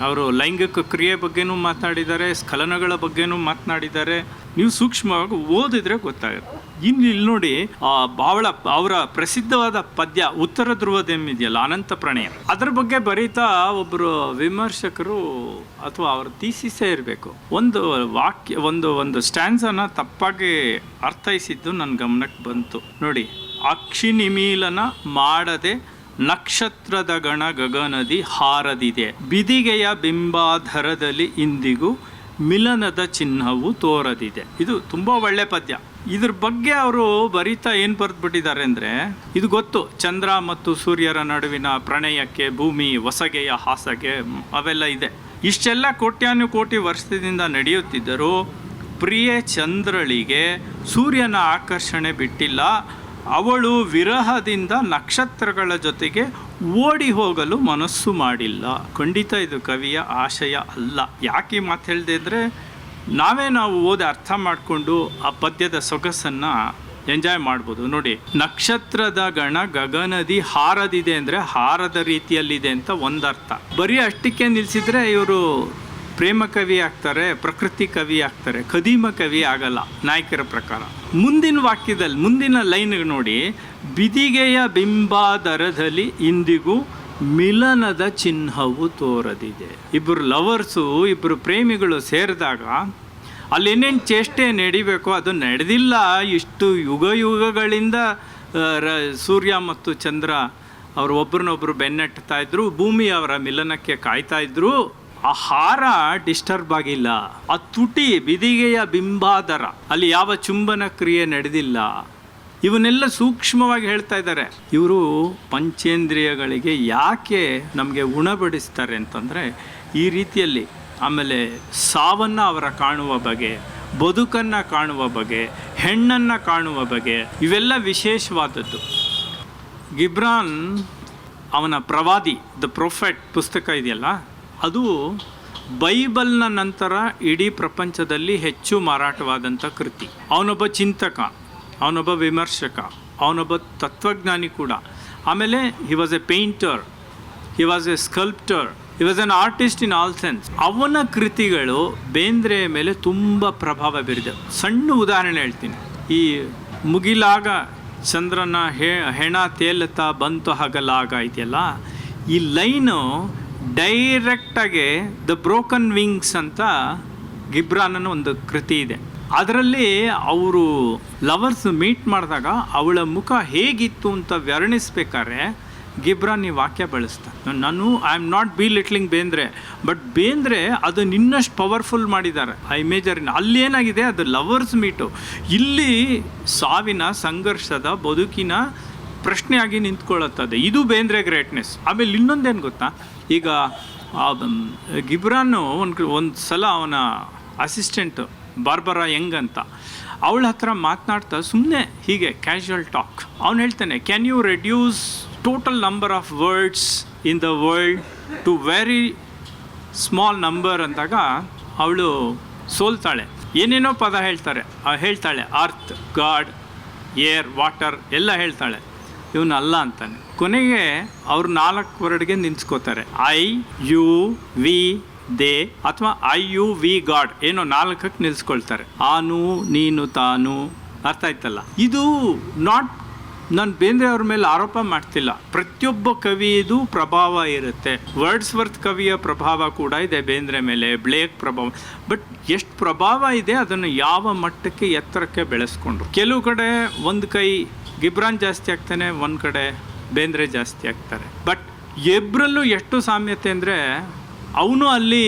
ಅವರು ಲೈಂಗಿಕ ಕ್ರಿಯೆ ಬಗ್ಗೆನೂ ಮಾತನಾಡಿದ್ದಾರೆ ಸ್ಖಲನಗಳ ಬಗ್ಗೆನೂ ಮಾತನಾಡಿದ್ದಾರೆ. ನೀವು ಸೂಕ್ಷ್ಮವಾಗಿ ಓದಿದ್ರೆ ಗೊತ್ತಾಗುತ್ತೆ. ಇನ್ನು ಇಲ್ಲಿ ನೋಡಿ, ಆ ಬಾವಳ, ಅವರ ಪ್ರಸಿದ್ಧವಾದ ಪದ್ಯ ಉತ್ತರ ಧ್ರುವದೆಂಬಿದೆಯಲ್ಲ ಅನಂತ ಪ್ರಣಯ. ಅದರ ಬಗ್ಗೆ ಬರೀತಾ ಒಬ್ಬರು ವಿಮರ್ಶಕರು ಅಥವಾ ಅವ್ರ ತೀಸಿಸೇ ಇರಬೇಕು. ಒಂದು ವಾಕ್ಯ, ಒಂದು ಒಂದು ಸ್ಟ್ಯಾನ್ಸನ್ನ ತಪ್ಪಾಗಿ ಅರ್ಥೈಸಿದ್ದು ನನ್ನ ಗಮನಕ್ಕೆ ಬಂತು. ನೋಡಿ ಅಕ್ಷಿ ನಿಮೀಲನ ಮಾಡದೆ ನಕ್ಷತ್ರದ ಗಣ ಗಗನದಿ ಹಾರದಿದೆ. ಬಿದಿಗೆಯ ಬಿಂಬಾಧರದಲ್ಲಿ ಇಂದಿಗೂ ಮಿಲನದ ಚಿಹ್ನವು ತೋರದಿದೆ. ಇದು ತುಂಬ ಒಳ್ಳೆ ಪದ್ಯ. ಇದ್ರ ಬಗ್ಗೆ ಅವರು ಬರಿತಾ ಏನು ಬರೆದ್ಬಿಟ್ಟಿದ್ದಾರೆ ಅಂದರೆ, ಇದು ಗೊತ್ತು. ಚಂದ್ರ ಮತ್ತು ಸೂರ್ಯರ ನಡುವಿನ ಪ್ರಣಯಕ್ಕೆ, ಭೂಮಿ ಹೊಸಗೆಯ ಹಾಸಗೆ ಅವೆಲ್ಲ ಇದೆ. ಇಷ್ಟೆಲ್ಲ ಕೋಟ್ಯಾನು ಕೋಟಿ ವರ್ಷದಿಂದ ನಡೆಯುತ್ತಿದ್ದರೂ, ಪ್ರಿಯ ಚಂದ್ರಳಿಗೆ ಸೂರ್ಯನ ಆಕರ್ಷಣೆ ಬಿಟ್ಟಿಲ್ಲ. ಅವಳು ವಿರಹದಿಂದ ನಕ್ಷತ್ರಗಳ ಜೊತೆಗೆ ಓಡಿ ಹೋಗಲು ಮನಸ್ಸು ಮಾಡಿಲ್ಲ. ಖಂಡಿತ ಇದು ಕವಿಯ ಆಶಯ ಅಲ್ಲ. ಯಾಕೆ ಮಾತು ಹೇಳಿದೆ ಅಂದರೆ, ನಾವೇ ನಾವು ಓದಿ ಅರ್ಥ ಮಾಡಿಕೊಂಡು ಆ ಪದ್ಯದ ಸೊಗಸನ್ನು ಎಂಜಾಯ್ ಮಾಡ್ಬೋದು. ನೋಡಿ, ನಕ್ಷತ್ರದ ಗಣ ಗಗನದಿ ಹಾರದಿದೆ ಅಂದರೆ ಹಾರದ ರೀತಿಯಲ್ಲಿದೆ ಅಂತ ಒಂದರ್ಥ. ಬರೀ ಅಷ್ಟಕ್ಕೆ ನಿಲ್ಲಿಸಿದರೆ ಇವರು ಪ್ರೇಮ ಕವಿ ಆಗ್ತಾರೆ, ಪ್ರಕೃತಿ ಕವಿ ಆಗ್ತಾರೆ ಕದೀಮ ಕವಿ ಆಗಲ್ಲ, ನಾಯಕರ ಪ್ರಕಾರ. ಮುಂದಿನ ವಾಕ್ಯದಲ್ಲಿ, ಮುಂದಿನ ಲೈನ್ ನೋಡಿ. ಬಿದಿಗೆಯ ಬಿಂಬಾದರದಲ್ಲಿ ಇಂದಿಗೂ ಮಿಲನದ ಚಿಹ್ನವು ತೋರದಿದೆ. ಇಬ್ಬರು ಲವರ್ಸು ಇಬ್ಬರು ಪ್ರೇಮಿಗಳು ಸೇರಿದಾಗ ಅಲ್ಲಿ ಏನೇನು ಚೇಷ್ಟೆ ನಡಿಬೇಕು ಅದು ನಡೆದಿಲ್ಲ. ಇಷ್ಟು ಯುಗ ಯುಗಗಳಿಂದ ರ- ಸೂರ್ಯ ಮತ್ತು ಚಂದ್ರ, ಅವರು ಒಬ್ರನ್ನೊಬ್ರು ಬೆನ್ನಟ್ಟುತ್ತಾ ಇದ್ದರು ಭೂಮಿ ಅವರ ಮಿಲನಕ್ಕೆ ಕಾಯ್ತಾ ಇದ್ರು. ಆ ಹಾರ ಡಿಸ್ಟರ್ಬ್ ಆಗಿಲ್ಲ. ಆ ತುಟಿ ಬಿದಿಗೆಯ ಬಿಂಬಾದರ. ಅಲ್ಲಿ ಯಾವ ಚುಂಬನ ಕ್ರಿಯೆ ನಡೆದಿಲ್ಲ. ಇವನ್ನೆಲ್ಲ ಸೂಕ್ಷ್ಮವಾಗಿ ಹೇಳ್ತಾ ಇದ್ದಾರೆ. ಇವರು ಪಂಚೇಂದ್ರಿಯಗಳಿಗೆ ಯಾಕೆ ನಮಗೆ ಉಣಬಡಿಸ್ತಾರೆ ಅಂತಂದರೆ, ಈ ರೀತಿಯಲ್ಲಿ ಆಮೇಲೆ ಸಾವನ್ನು ಅವರ ಕಾಣುವ ಬಗೆ, ಬದುಕನ್ನು ಕಾಣುವ ಬಗೆ, ಹೆಣ್ಣನ್ನು ಕಾಣುವ ಬಗೆ, ಇವೆಲ್ಲ ವಿಶೇಷವಾದದ್ದು. ಗಿಬ್ರಾನ್ ಅವನ ಪ್ರವಾದಿ, ದ ಪ್ರೊಫೆಟ್, ಪುಸ್ತಕ ಇದೆಯಲ್ಲ? ಅದು ಬೈಬಲ್ನ ನಂತರ ಇಡೀ ಪ್ರಪಂಚದಲ್ಲಿ ಹೆಚ್ಚು ಮಾರಾಟವಾದಂಥ ಕೃತಿ. ಅವನೊಬ್ಬ ಚಿಂತಕ, ಅವನೊಬ್ಬ ವಿಮರ್ಶಕ, ಅವನೊಬ್ಬ ತತ್ವಜ್ಞಾನಿ ಕೂಡ. ಆಮೇಲೆ he was a painter he was a sculptor he was an artist in all sense ಅವನ ಕೃತಿಗಳು ಬೇಂದ್ರೆಯ ಮೇಲೆ ತುಂಬ ಪ್ರಭಾವ ಬೀರಿದೆ. ಸಣ್ಣ ಉದಾಹರಣೆ ಹೇಳ್ತೀನಿ. ಈ ಮುಗಿಲಾಗ ಚಂದ್ರನ ಹೆ, ಹೆಣ ತೇಲತ ಬಂತು ಹಗಲಾಗ ಇದೆಯಲ್ಲ, ಈ ಲೈನು ಡೈರೆಕ್ಟಾಗಿ ದ ಬ್ರೋಕನ್ ವಿಂಗ್ಸ್ ಅಂತ ಗಿಬ್ರಾನನ ಒಂದು ಕೃತಿ ಇದೆ. ಅದರಲ್ಲಿ ಅವರು ಲವರ್ಸ್ ಮೀಟ್ ಮಾಡಿದಾಗ ಅವಳ ಮುಖ ಹೇಗಿತ್ತು ಅಂತ ವರ್ಣಿಸ್ಬೇಕಾದ್ರೆ ಗಿಬ್ರಾನ್ ಈ ವಾಕ್ಯ ಬಳಸ್ತಾರೆ ನಾನು I am not belittling Bendre but Bendre ಅದು ನಿನ್ನಷ್ಟು ಪವರ್ಫುಲ್ ಮಾಡಿದ್ದಾರೆ. ಆ ಇಮೇಜರಿನ ಅಲ್ಲಿ ಏನಾಗಿದೆ? ಅದು ಲವರ್ಸ್ ಮೀಟು ಇಲ್ಲಿ ಸಾವಿನ, ಸಂಘರ್ಷದ, ಬದುಕಿನ ಪ್ರಶ್ನೆಯಾಗಿ ನಿಂತ್ಕೊಳ್ಳುತ್ತದೆ. ಇದು ಬೇಂದ್ರೆ ಗ್ರೇಟ್ನೆಸ್ ಆಮೇಲೆ ಇನ್ನೊಂದೇನು ಗೊತ್ತಾ? ಈಗ ಗಿಬ್ರಾನು ಒಂದು ಒಂದು ಸಲ ಅವನ ಅಸಿಸ್ಟೆಂಟ್ ಬಾರ್ಬರಾ ಯಂಗ್ ಅಂತ, ಅವಳ ಹತ್ರ ಮಾತನಾಡ್ತಾ ಸುಮ್ಮನೆ ಹೀಗೆ ಕ್ಯಾಶುವಲ್ ಟಾಕ್ ಅವನು ಹೇಳ್ತಾನೆ can you reduce total number of words in the world to very small number ಅಂದಾಗ ಅವಳು ಸೋಲ್ತಾಳೆ. ಏನೇನೋ ಪದ ಹೇಳ್ತಾರೆ ಹೇಳ್ತಾಳೆ ಅರ್ತ್ ಗಾಡ್ ಏರ್ ವಾಟರ್ ಎಲ್ಲ ಹೇಳ್ತಾಳೆ. ಇವನು ಅಲ್ಲ ಅಂತಾನೆ. ಕೊನೆಗೆ ಅವ್ರು ನಾಲ್ಕು ವರ್ಡ್ಗೆ ನಿಂತ್ಕೋತಾರೆ. ಐ, ಯು, ವಿ, ದೇ ಅಥವಾ ಐ, ಯು, ವಿ, ಗಾಡ್ ಏನೋ ನಾಲ್ಕಕ್ಕೆ ನಿಲ್ಸ್ಕೊಳ್ತಾರೆ. ಆನು, ನೀನು, ತಾನು ಅರ್ಥ ಆಯ್ತಲ್ಲ? ಇದು ನಾಟ್, ನಾನು ಬೇಂದ್ರೆ ಅವ್ರ ಮೇಲೆ ಆರೋಪ ಮಾಡ್ತಿಲ್ಲ. ಪ್ರತಿಯೊಬ್ಬ ಕವಿಯದು ಪ್ರಭಾವ ಇರುತ್ತೆ. ವರ್ಡ್ಸ್ ವರ್ತ್ ಕವಿಯ ಪ್ರಭಾವ ಕೂಡ ಇದೆ ಬೇಂದ್ರೆ ಮೇಲೆ, ಬ್ಲೇಕ್ ಪ್ರಭಾವ. ಬಟ್ ಎಷ್ಟು ಪ್ರಭಾವ ಇದೆ ಅದನ್ನು ಯಾವ ಮಟ್ಟಕ್ಕೆ, ಎತ್ತರಕ್ಕೆ ಬೆಳೆಸ್ಕೊಂಡ್ರು? ಕೆಲವು ಕಡೆ ಒಂದು ಕೈ ಗಿಬ್ರಾನ್ ಜಾಸ್ತಿ ಆಗ್ತಾನೆ, ಒಂದು ಕಡೆ ಬೇಂದ್ರೆ ಜಾಸ್ತಿ ಆಗ್ತಾರೆ. ಬಟ್ ಇಬ್ಬರಲ್ಲೂ ಎಷ್ಟು ಸಾಮ್ಯತೆ ಅಂದರೆ ಅವನು ಅಲ್ಲಿ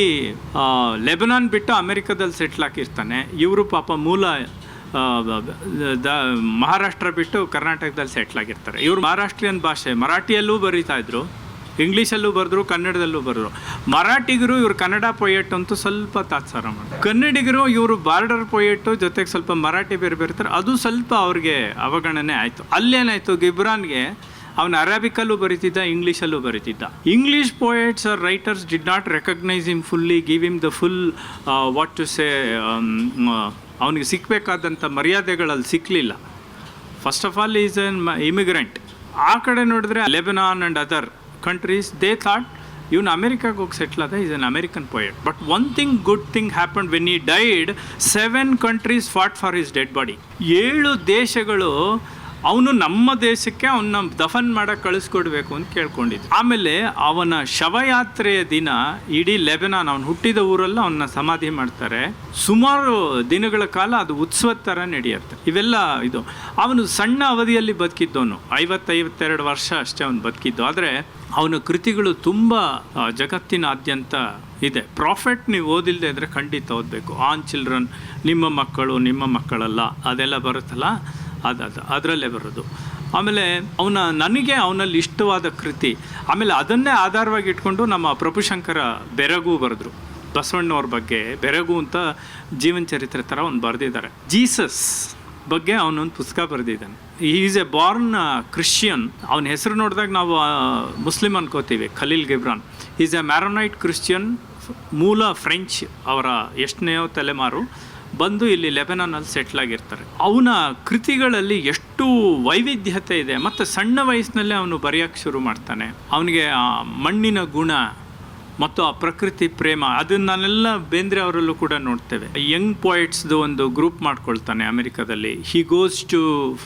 ಲೆಬನಾನ್ ಬಿಟ್ಟು ಅಮೆರಿಕದಲ್ಲಿ ಸೆಟ್ಲ್ ಹಾಕಿರ್ತಾನೆ ಇವರು ಪಾಪ ಮೂಲ ದ, ಮಹಾರಾಷ್ಟ್ರ ಬಿಟ್ಟು ಕರ್ನಾಟಕದಲ್ಲಿ ಸೆಟ್ಲ್ ಆಗಿರ್ತಾರೆ. ಇವರು ಮಹಾರಾಷ್ಟ್ರೀಯನ್ ಭಾಷೆ, ಮರಾಠಿಯಲ್ಲೂ ಬರೀತಾ ಇದ್ರು. ಇಂಗ್ಲೀಷಲ್ಲೂ ಬರೆದ್ರು, ಕನ್ನಡದಲ್ಲೂ ಬರೆದ್ರು. ಮರಾಠಿಗರು ಇವರು ಕನ್ನಡ ಪೊಯೆಟ್ ಅಂತೂ ಸ್ವಲ್ಪ ತಾತ್ಸಾರ ಮಾಡಿ ಕನ್ನಡಿಗರು ಇವರು ಬಾರ್ಡರ್ ಪೊಯೆಟು ಜೊತೆಗೆ ಸ್ವಲ್ಪ ಮರಾಠಿ ಬೇರೆ ಬೇರ್ತಾರೆ ಅದು ಸ್ವಲ್ಪ ಅವ್ರಿಗೆ ಅವಗಣನೆ ಆಯಿತು. ಅಲ್ಲೇನಾಯಿತು, ಗಿಬ್ರಾನ್ಗೆ ಅವನು ಅರಾಬಿಕಲ್ಲೂ ಬರೀತಿದ್ದ, ಇಂಗ್ಲೀಷಲ್ಲೂ ಬರೀತಿದ್ದ. English poets or writers did not recognise him fully give him the full what to say ಅವನಿಗೆ ಸಿಕ್ಕಬೇಕಾದಂಥ ಮರ್ಯಾದೆಗಳಲ್ಲಿ ಸಿಕ್ಕಲಿಲ್ಲ first of all is an immigrant ಆ ಕಡೆ ನೋಡಿದ್ರೆ Lebanon and other they thought ಇವನು ಅಮೆರಿಕಾಗೆ ಹೋಗಿ ಸೆಟ್ಲ್ ಆದ is an American poet but one thing good thing happen when he died seven countries fought for his dead body ಏಳು ದೇಶಗಳು ಅವನು ನಮ್ಮ ದೇಶಕ್ಕೆ ಅವನ್ನ ದಫನ್ ಮಾಡಕ್ಕೆ ಕಳಿಸ್ಕೊಡ್ಬೇಕು ಅಂತ ಕೇಳ್ಕೊಂಡಿದ್ದ. ಆಮೇಲೆ ಅವನ ಶವಯಾತ್ರೆಯ ದಿನ ಇಡೀ ಲೆಬನಾನ್, ಅವನು ಹುಟ್ಟಿದ ಊರಲ್ಲ, ಅವನ್ನ ಸಮಾಧಿ ಮಾಡ್ತಾರೆ. ಸುಮಾರು ದಿನಗಳ ಕಾಲ ಅದು ಉತ್ಸವದ ಥರ ನಡೆಯುತ್ತೆ. ಇವೆಲ್ಲ ಇದು, ಅವನು ಸಣ್ಣ ಅವಧಿಯಲ್ಲಿ ಬದುಕಿದ್ದವನು, ಐವತ್ತೈವತ್ತೆರಡು ವರ್ಷ ಅಷ್ಟೇ ಅವನು ಬದುಕಿದ್ದು. ಆದರೆ ಅವನ ಕೃತಿಗಳು ತುಂಬ ಜಗತ್ತಿನಾದ್ಯಂತ ಇದೆ. ಪ್ರಾಫಿಟ್ ನೀವು ಓದಿಲ್ಲದೆ ಇದ್ದರೆ ಖಂಡಿತ ಓದಬೇಕು. ಆನ್ ಚಿಲ್ಡ್ರನ್ ನಿಮ್ಮ ಮಕ್ಕಳು, ನಿಮ್ಮ ಮಕ್ಕಳಲ್ಲ, ಅದೆಲ್ಲ ಬರುತ್ತಲ್ಲ. ಅದು ಅದು ಅದರಲ್ಲೇ ಬರೋದು. ಆಮೇಲೆ ಅವನ, ನನಗೆ ಅವನಲ್ಲಿ ಇಷ್ಟವಾದ ಕೃತಿ, ಆಮೇಲೆ ಅದನ್ನೇ ಆಧಾರವಾಗಿ ಇಟ್ಕೊಂಡು ನಮ್ಮ ಪ್ರಭುಶಂಕರ ಬೆರಗು ಬರೆದ್ರು. ಬಸವಣ್ಣವ್ರ ಬಗ್ಗೆ, ಬೆರಗು ಅಂತ ಜೀವನ ಚರಿತ್ರೆ ಥರ ಒಂದು ಬರೆದಿದ್ದಾರೆ. ಜೀಸಸ್ ಬಗ್ಗೆ ಅವನೊಂದು ಪುಸ್ತಕ ಬರೆದಿದ್ದಾನೆ. ಈಸ್ ಎ ಬಾರ್ನ್ ಕ್ರಿಶ್ಚಿಯನ್ ಅವನ ಹೆಸರು ನೋಡಿದಾಗ ನಾವು Muslim Muslim ಅನ್ಕೋತೀವಿ, Khalil Gibran. Is a Maronite Christian ಮೂಲ ಫ್ರೆಂಚ್ ಅವರ ಎಷ್ಟನೆಯೋ ತಲೆಮಾರು. ಬಂದು ಇಲ್ಲಿ ಲೆಬನಾನಲ್ಲಿ ಸೆಟ್ಲ್ ಆಗಿರ್ತಾರೆ ಅವನ ಕೃತಿಗಳಲ್ಲಿ ಎಷ್ಟು ವೈವಿಧ್ಯತೆ ಇದೆ. ಮತ್ತು ಸಣ್ಣ ವಯಸ್ಸಿನಲ್ಲೇ ಅವನು ಬರೆಯೋಕ್ಕೆ ಶುರು ಮಾಡ್ತಾನೆ. ಅವನಿಗೆ ಆ ಮಣ್ಣಿನ ಗುಣ ಮತ್ತು ಆ ಪ್ರಕೃತಿ ಪ್ರೇಮ ಅದನ್ನೆಲ್ಲ ಬೇಂದ್ರೆ ಅವರಲ್ಲೂ ಕೂಡ ನೋಡ್ತೇವೆ. ಯಂಗ್ ಪೋಯಿಟ್ಸ್ದು ಒಂದು ಗ್ರೂಪ್ ಮಾಡ್ಕೊಳ್ತಾನೆ ಅಮೆರಿಕದಲ್ಲಿ. He goes to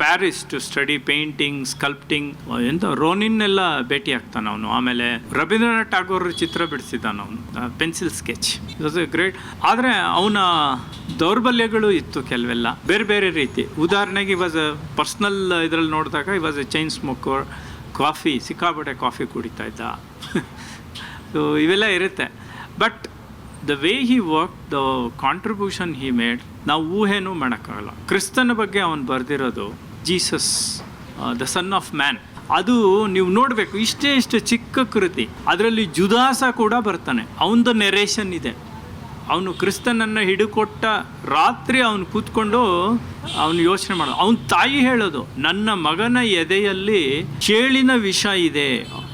Paris to study painting sculpting ಎಂತ ರೋನಿನ್ ಎಲ್ಲ ಭೇಟಿ ಆಗ್ತಾನೆ ಅವನು. ಆಮೇಲೆ ರವೀಂದ್ರನಾಥ್ ಟಾಗೋರ್ ಚಿತ್ರ ಬಿಡಿಸಿದ್ದಾನ ಅವನು. Pencil sketch. ಗ್ರೇಟ್ ಆದರೆ ಅವನ ದೌರ್ಬಲ್ಯಗಳು ಇತ್ತು ಕೆಲವೆಲ್ಲ. ಬೇರೆ ಬೇರೆ ರೀತಿ. ಉದಾಹರಣೆಗೆ ಇವಾಗ ಪರ್ಸ್ನಲ್ ಇದರಲ್ಲಿ ನೋಡಿದಾಗ he was a chain smoker coffee ಸಿಕ್ಕಾಪಟ್ಟೆ ಕಾಫಿ ಕುಡಿತಾ ಇದ್ದ. ಸೊ ಇವೆಲ್ಲ ಇರುತ್ತೆ. But the way he work the contribution he made ನಾವು ಊಹೆನೂ ಮಾಡೋಕ್ಕಾಗಲ್ಲ. ಕ್ರಿಸ್ತನ ಬಗ್ಗೆ ಅವನು ಬರೆದಿರೋದು Jesus the son of man ಅದು ನೀವು ನೋಡಬೇಕು, ಇಷ್ಟೇ ಇಷ್ಟು ಚಿಕ್ಕ ಕೃತಿ. ಅದರಲ್ಲಿ ಜುದಾಸ ಕೂಡ ಬರ್ತಾನೆ. ಅವನದು ನೆರೇಷನ್ ಇದೆ. ಅವನು ಕ್ರಿಸ್ತನನ್ನು ಹಿಡುಕೊಟ್ಟ ರಾತ್ರಿ ಅವನು ಕೂತ್ಕೊಂಡು ಅವನು ಯೋಚನೆ ಮಾಡೋದು. ಅವನ ತಾಯಿ ಹೇಳೋದು, ನನ್ನ ಮಗನ ಎದೆಯಲ್ಲಿ ಚೇಳಿನ ವಿಷ ಇದೆ.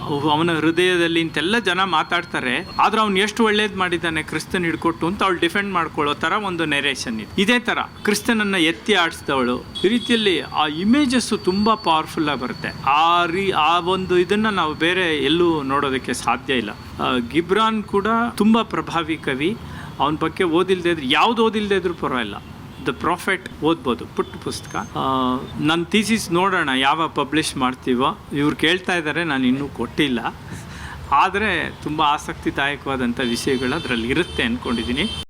ಅವನ ಹೃದಯದಲ್ಲಿ ಇಂತೆಲ್ಲ ಜನ ಮಾತಾಡ್ತಾರೆ. ಆದ್ರೆ ಅವ್ನು ಎಷ್ಟು ಒಳ್ಳೇದು ಮಾಡಿದ್ದಾನೆ ಕ್ರಿಸ್ತನ್ ಹಿಡ್ಕೊಟ್ಟು ಅಂತ ಅವಳು ಡಿಫೆಂಡ್ ಮಾಡ್ಕೊಳ್ಳೋ ಥರ ಒಂದು ನೆರೇಷನ್ ಇದೆ. ಇದೇ ಥರ ಕ್ರಿಸ್ತನನ್ನ ಎತ್ತಿ ಆಡಿಸಿದವಳು. ಈ ರೀತಿಯಲ್ಲಿ ಆ ಇಮೇಜಸ್ಸು ತುಂಬ ಪವರ್ಫುಲ್ ಆಗಿ ಬರುತ್ತೆ. ಆ ರೀ, ಆ ಒಂದು ಇದನ್ನ ನಾವು ಬೇರೆ ಎಲ್ಲೂ ನೋಡೋದಕ್ಕೆ ಸಾಧ್ಯ ಇಲ್ಲ. ಗಿಬ್ರಾನ್ ಕೂಡ ತುಂಬ ಪ್ರಭಾವಿ ಕವಿ. ಅವನ ಬಗ್ಗೆ ಓದಿಲ್ದೇ ಇದ್ರೆ, ಯಾವ್ದು ಓದಿಲ್ದೇ ಇದ್ರೂ ಪರವಾಗಿಲ್ಲ. ದ ಪ್ರಾಫಿಟ್ ಓದ್ಬೋದು. ಪುಟ್ಟ ಪುಸ್ತಕ. ನನ್ನ ಥೀಸಿಸ್ ನೋಡೋಣ, ಯಾವ ಪಬ್ಲಿಷ್ ಮಾಡ್ತೀವೋ. ಇವ್ರು ಕೇಳ್ತಾ ಇದ್ದಾರೆ ನಾನು ಇನ್ನೂ ಕೊಟ್ಟಿಲ್ಲ. ಆದರೆ, ತುಂಬ ಆಸಕ್ತಿದಾಯಕವಾದಂಥ ವಿಷಯಗಳು ಅದರಲ್ಲಿ ಇರುತ್ತೆ ಅಂದ್ಕೊಂಡಿದ್ದೀನಿ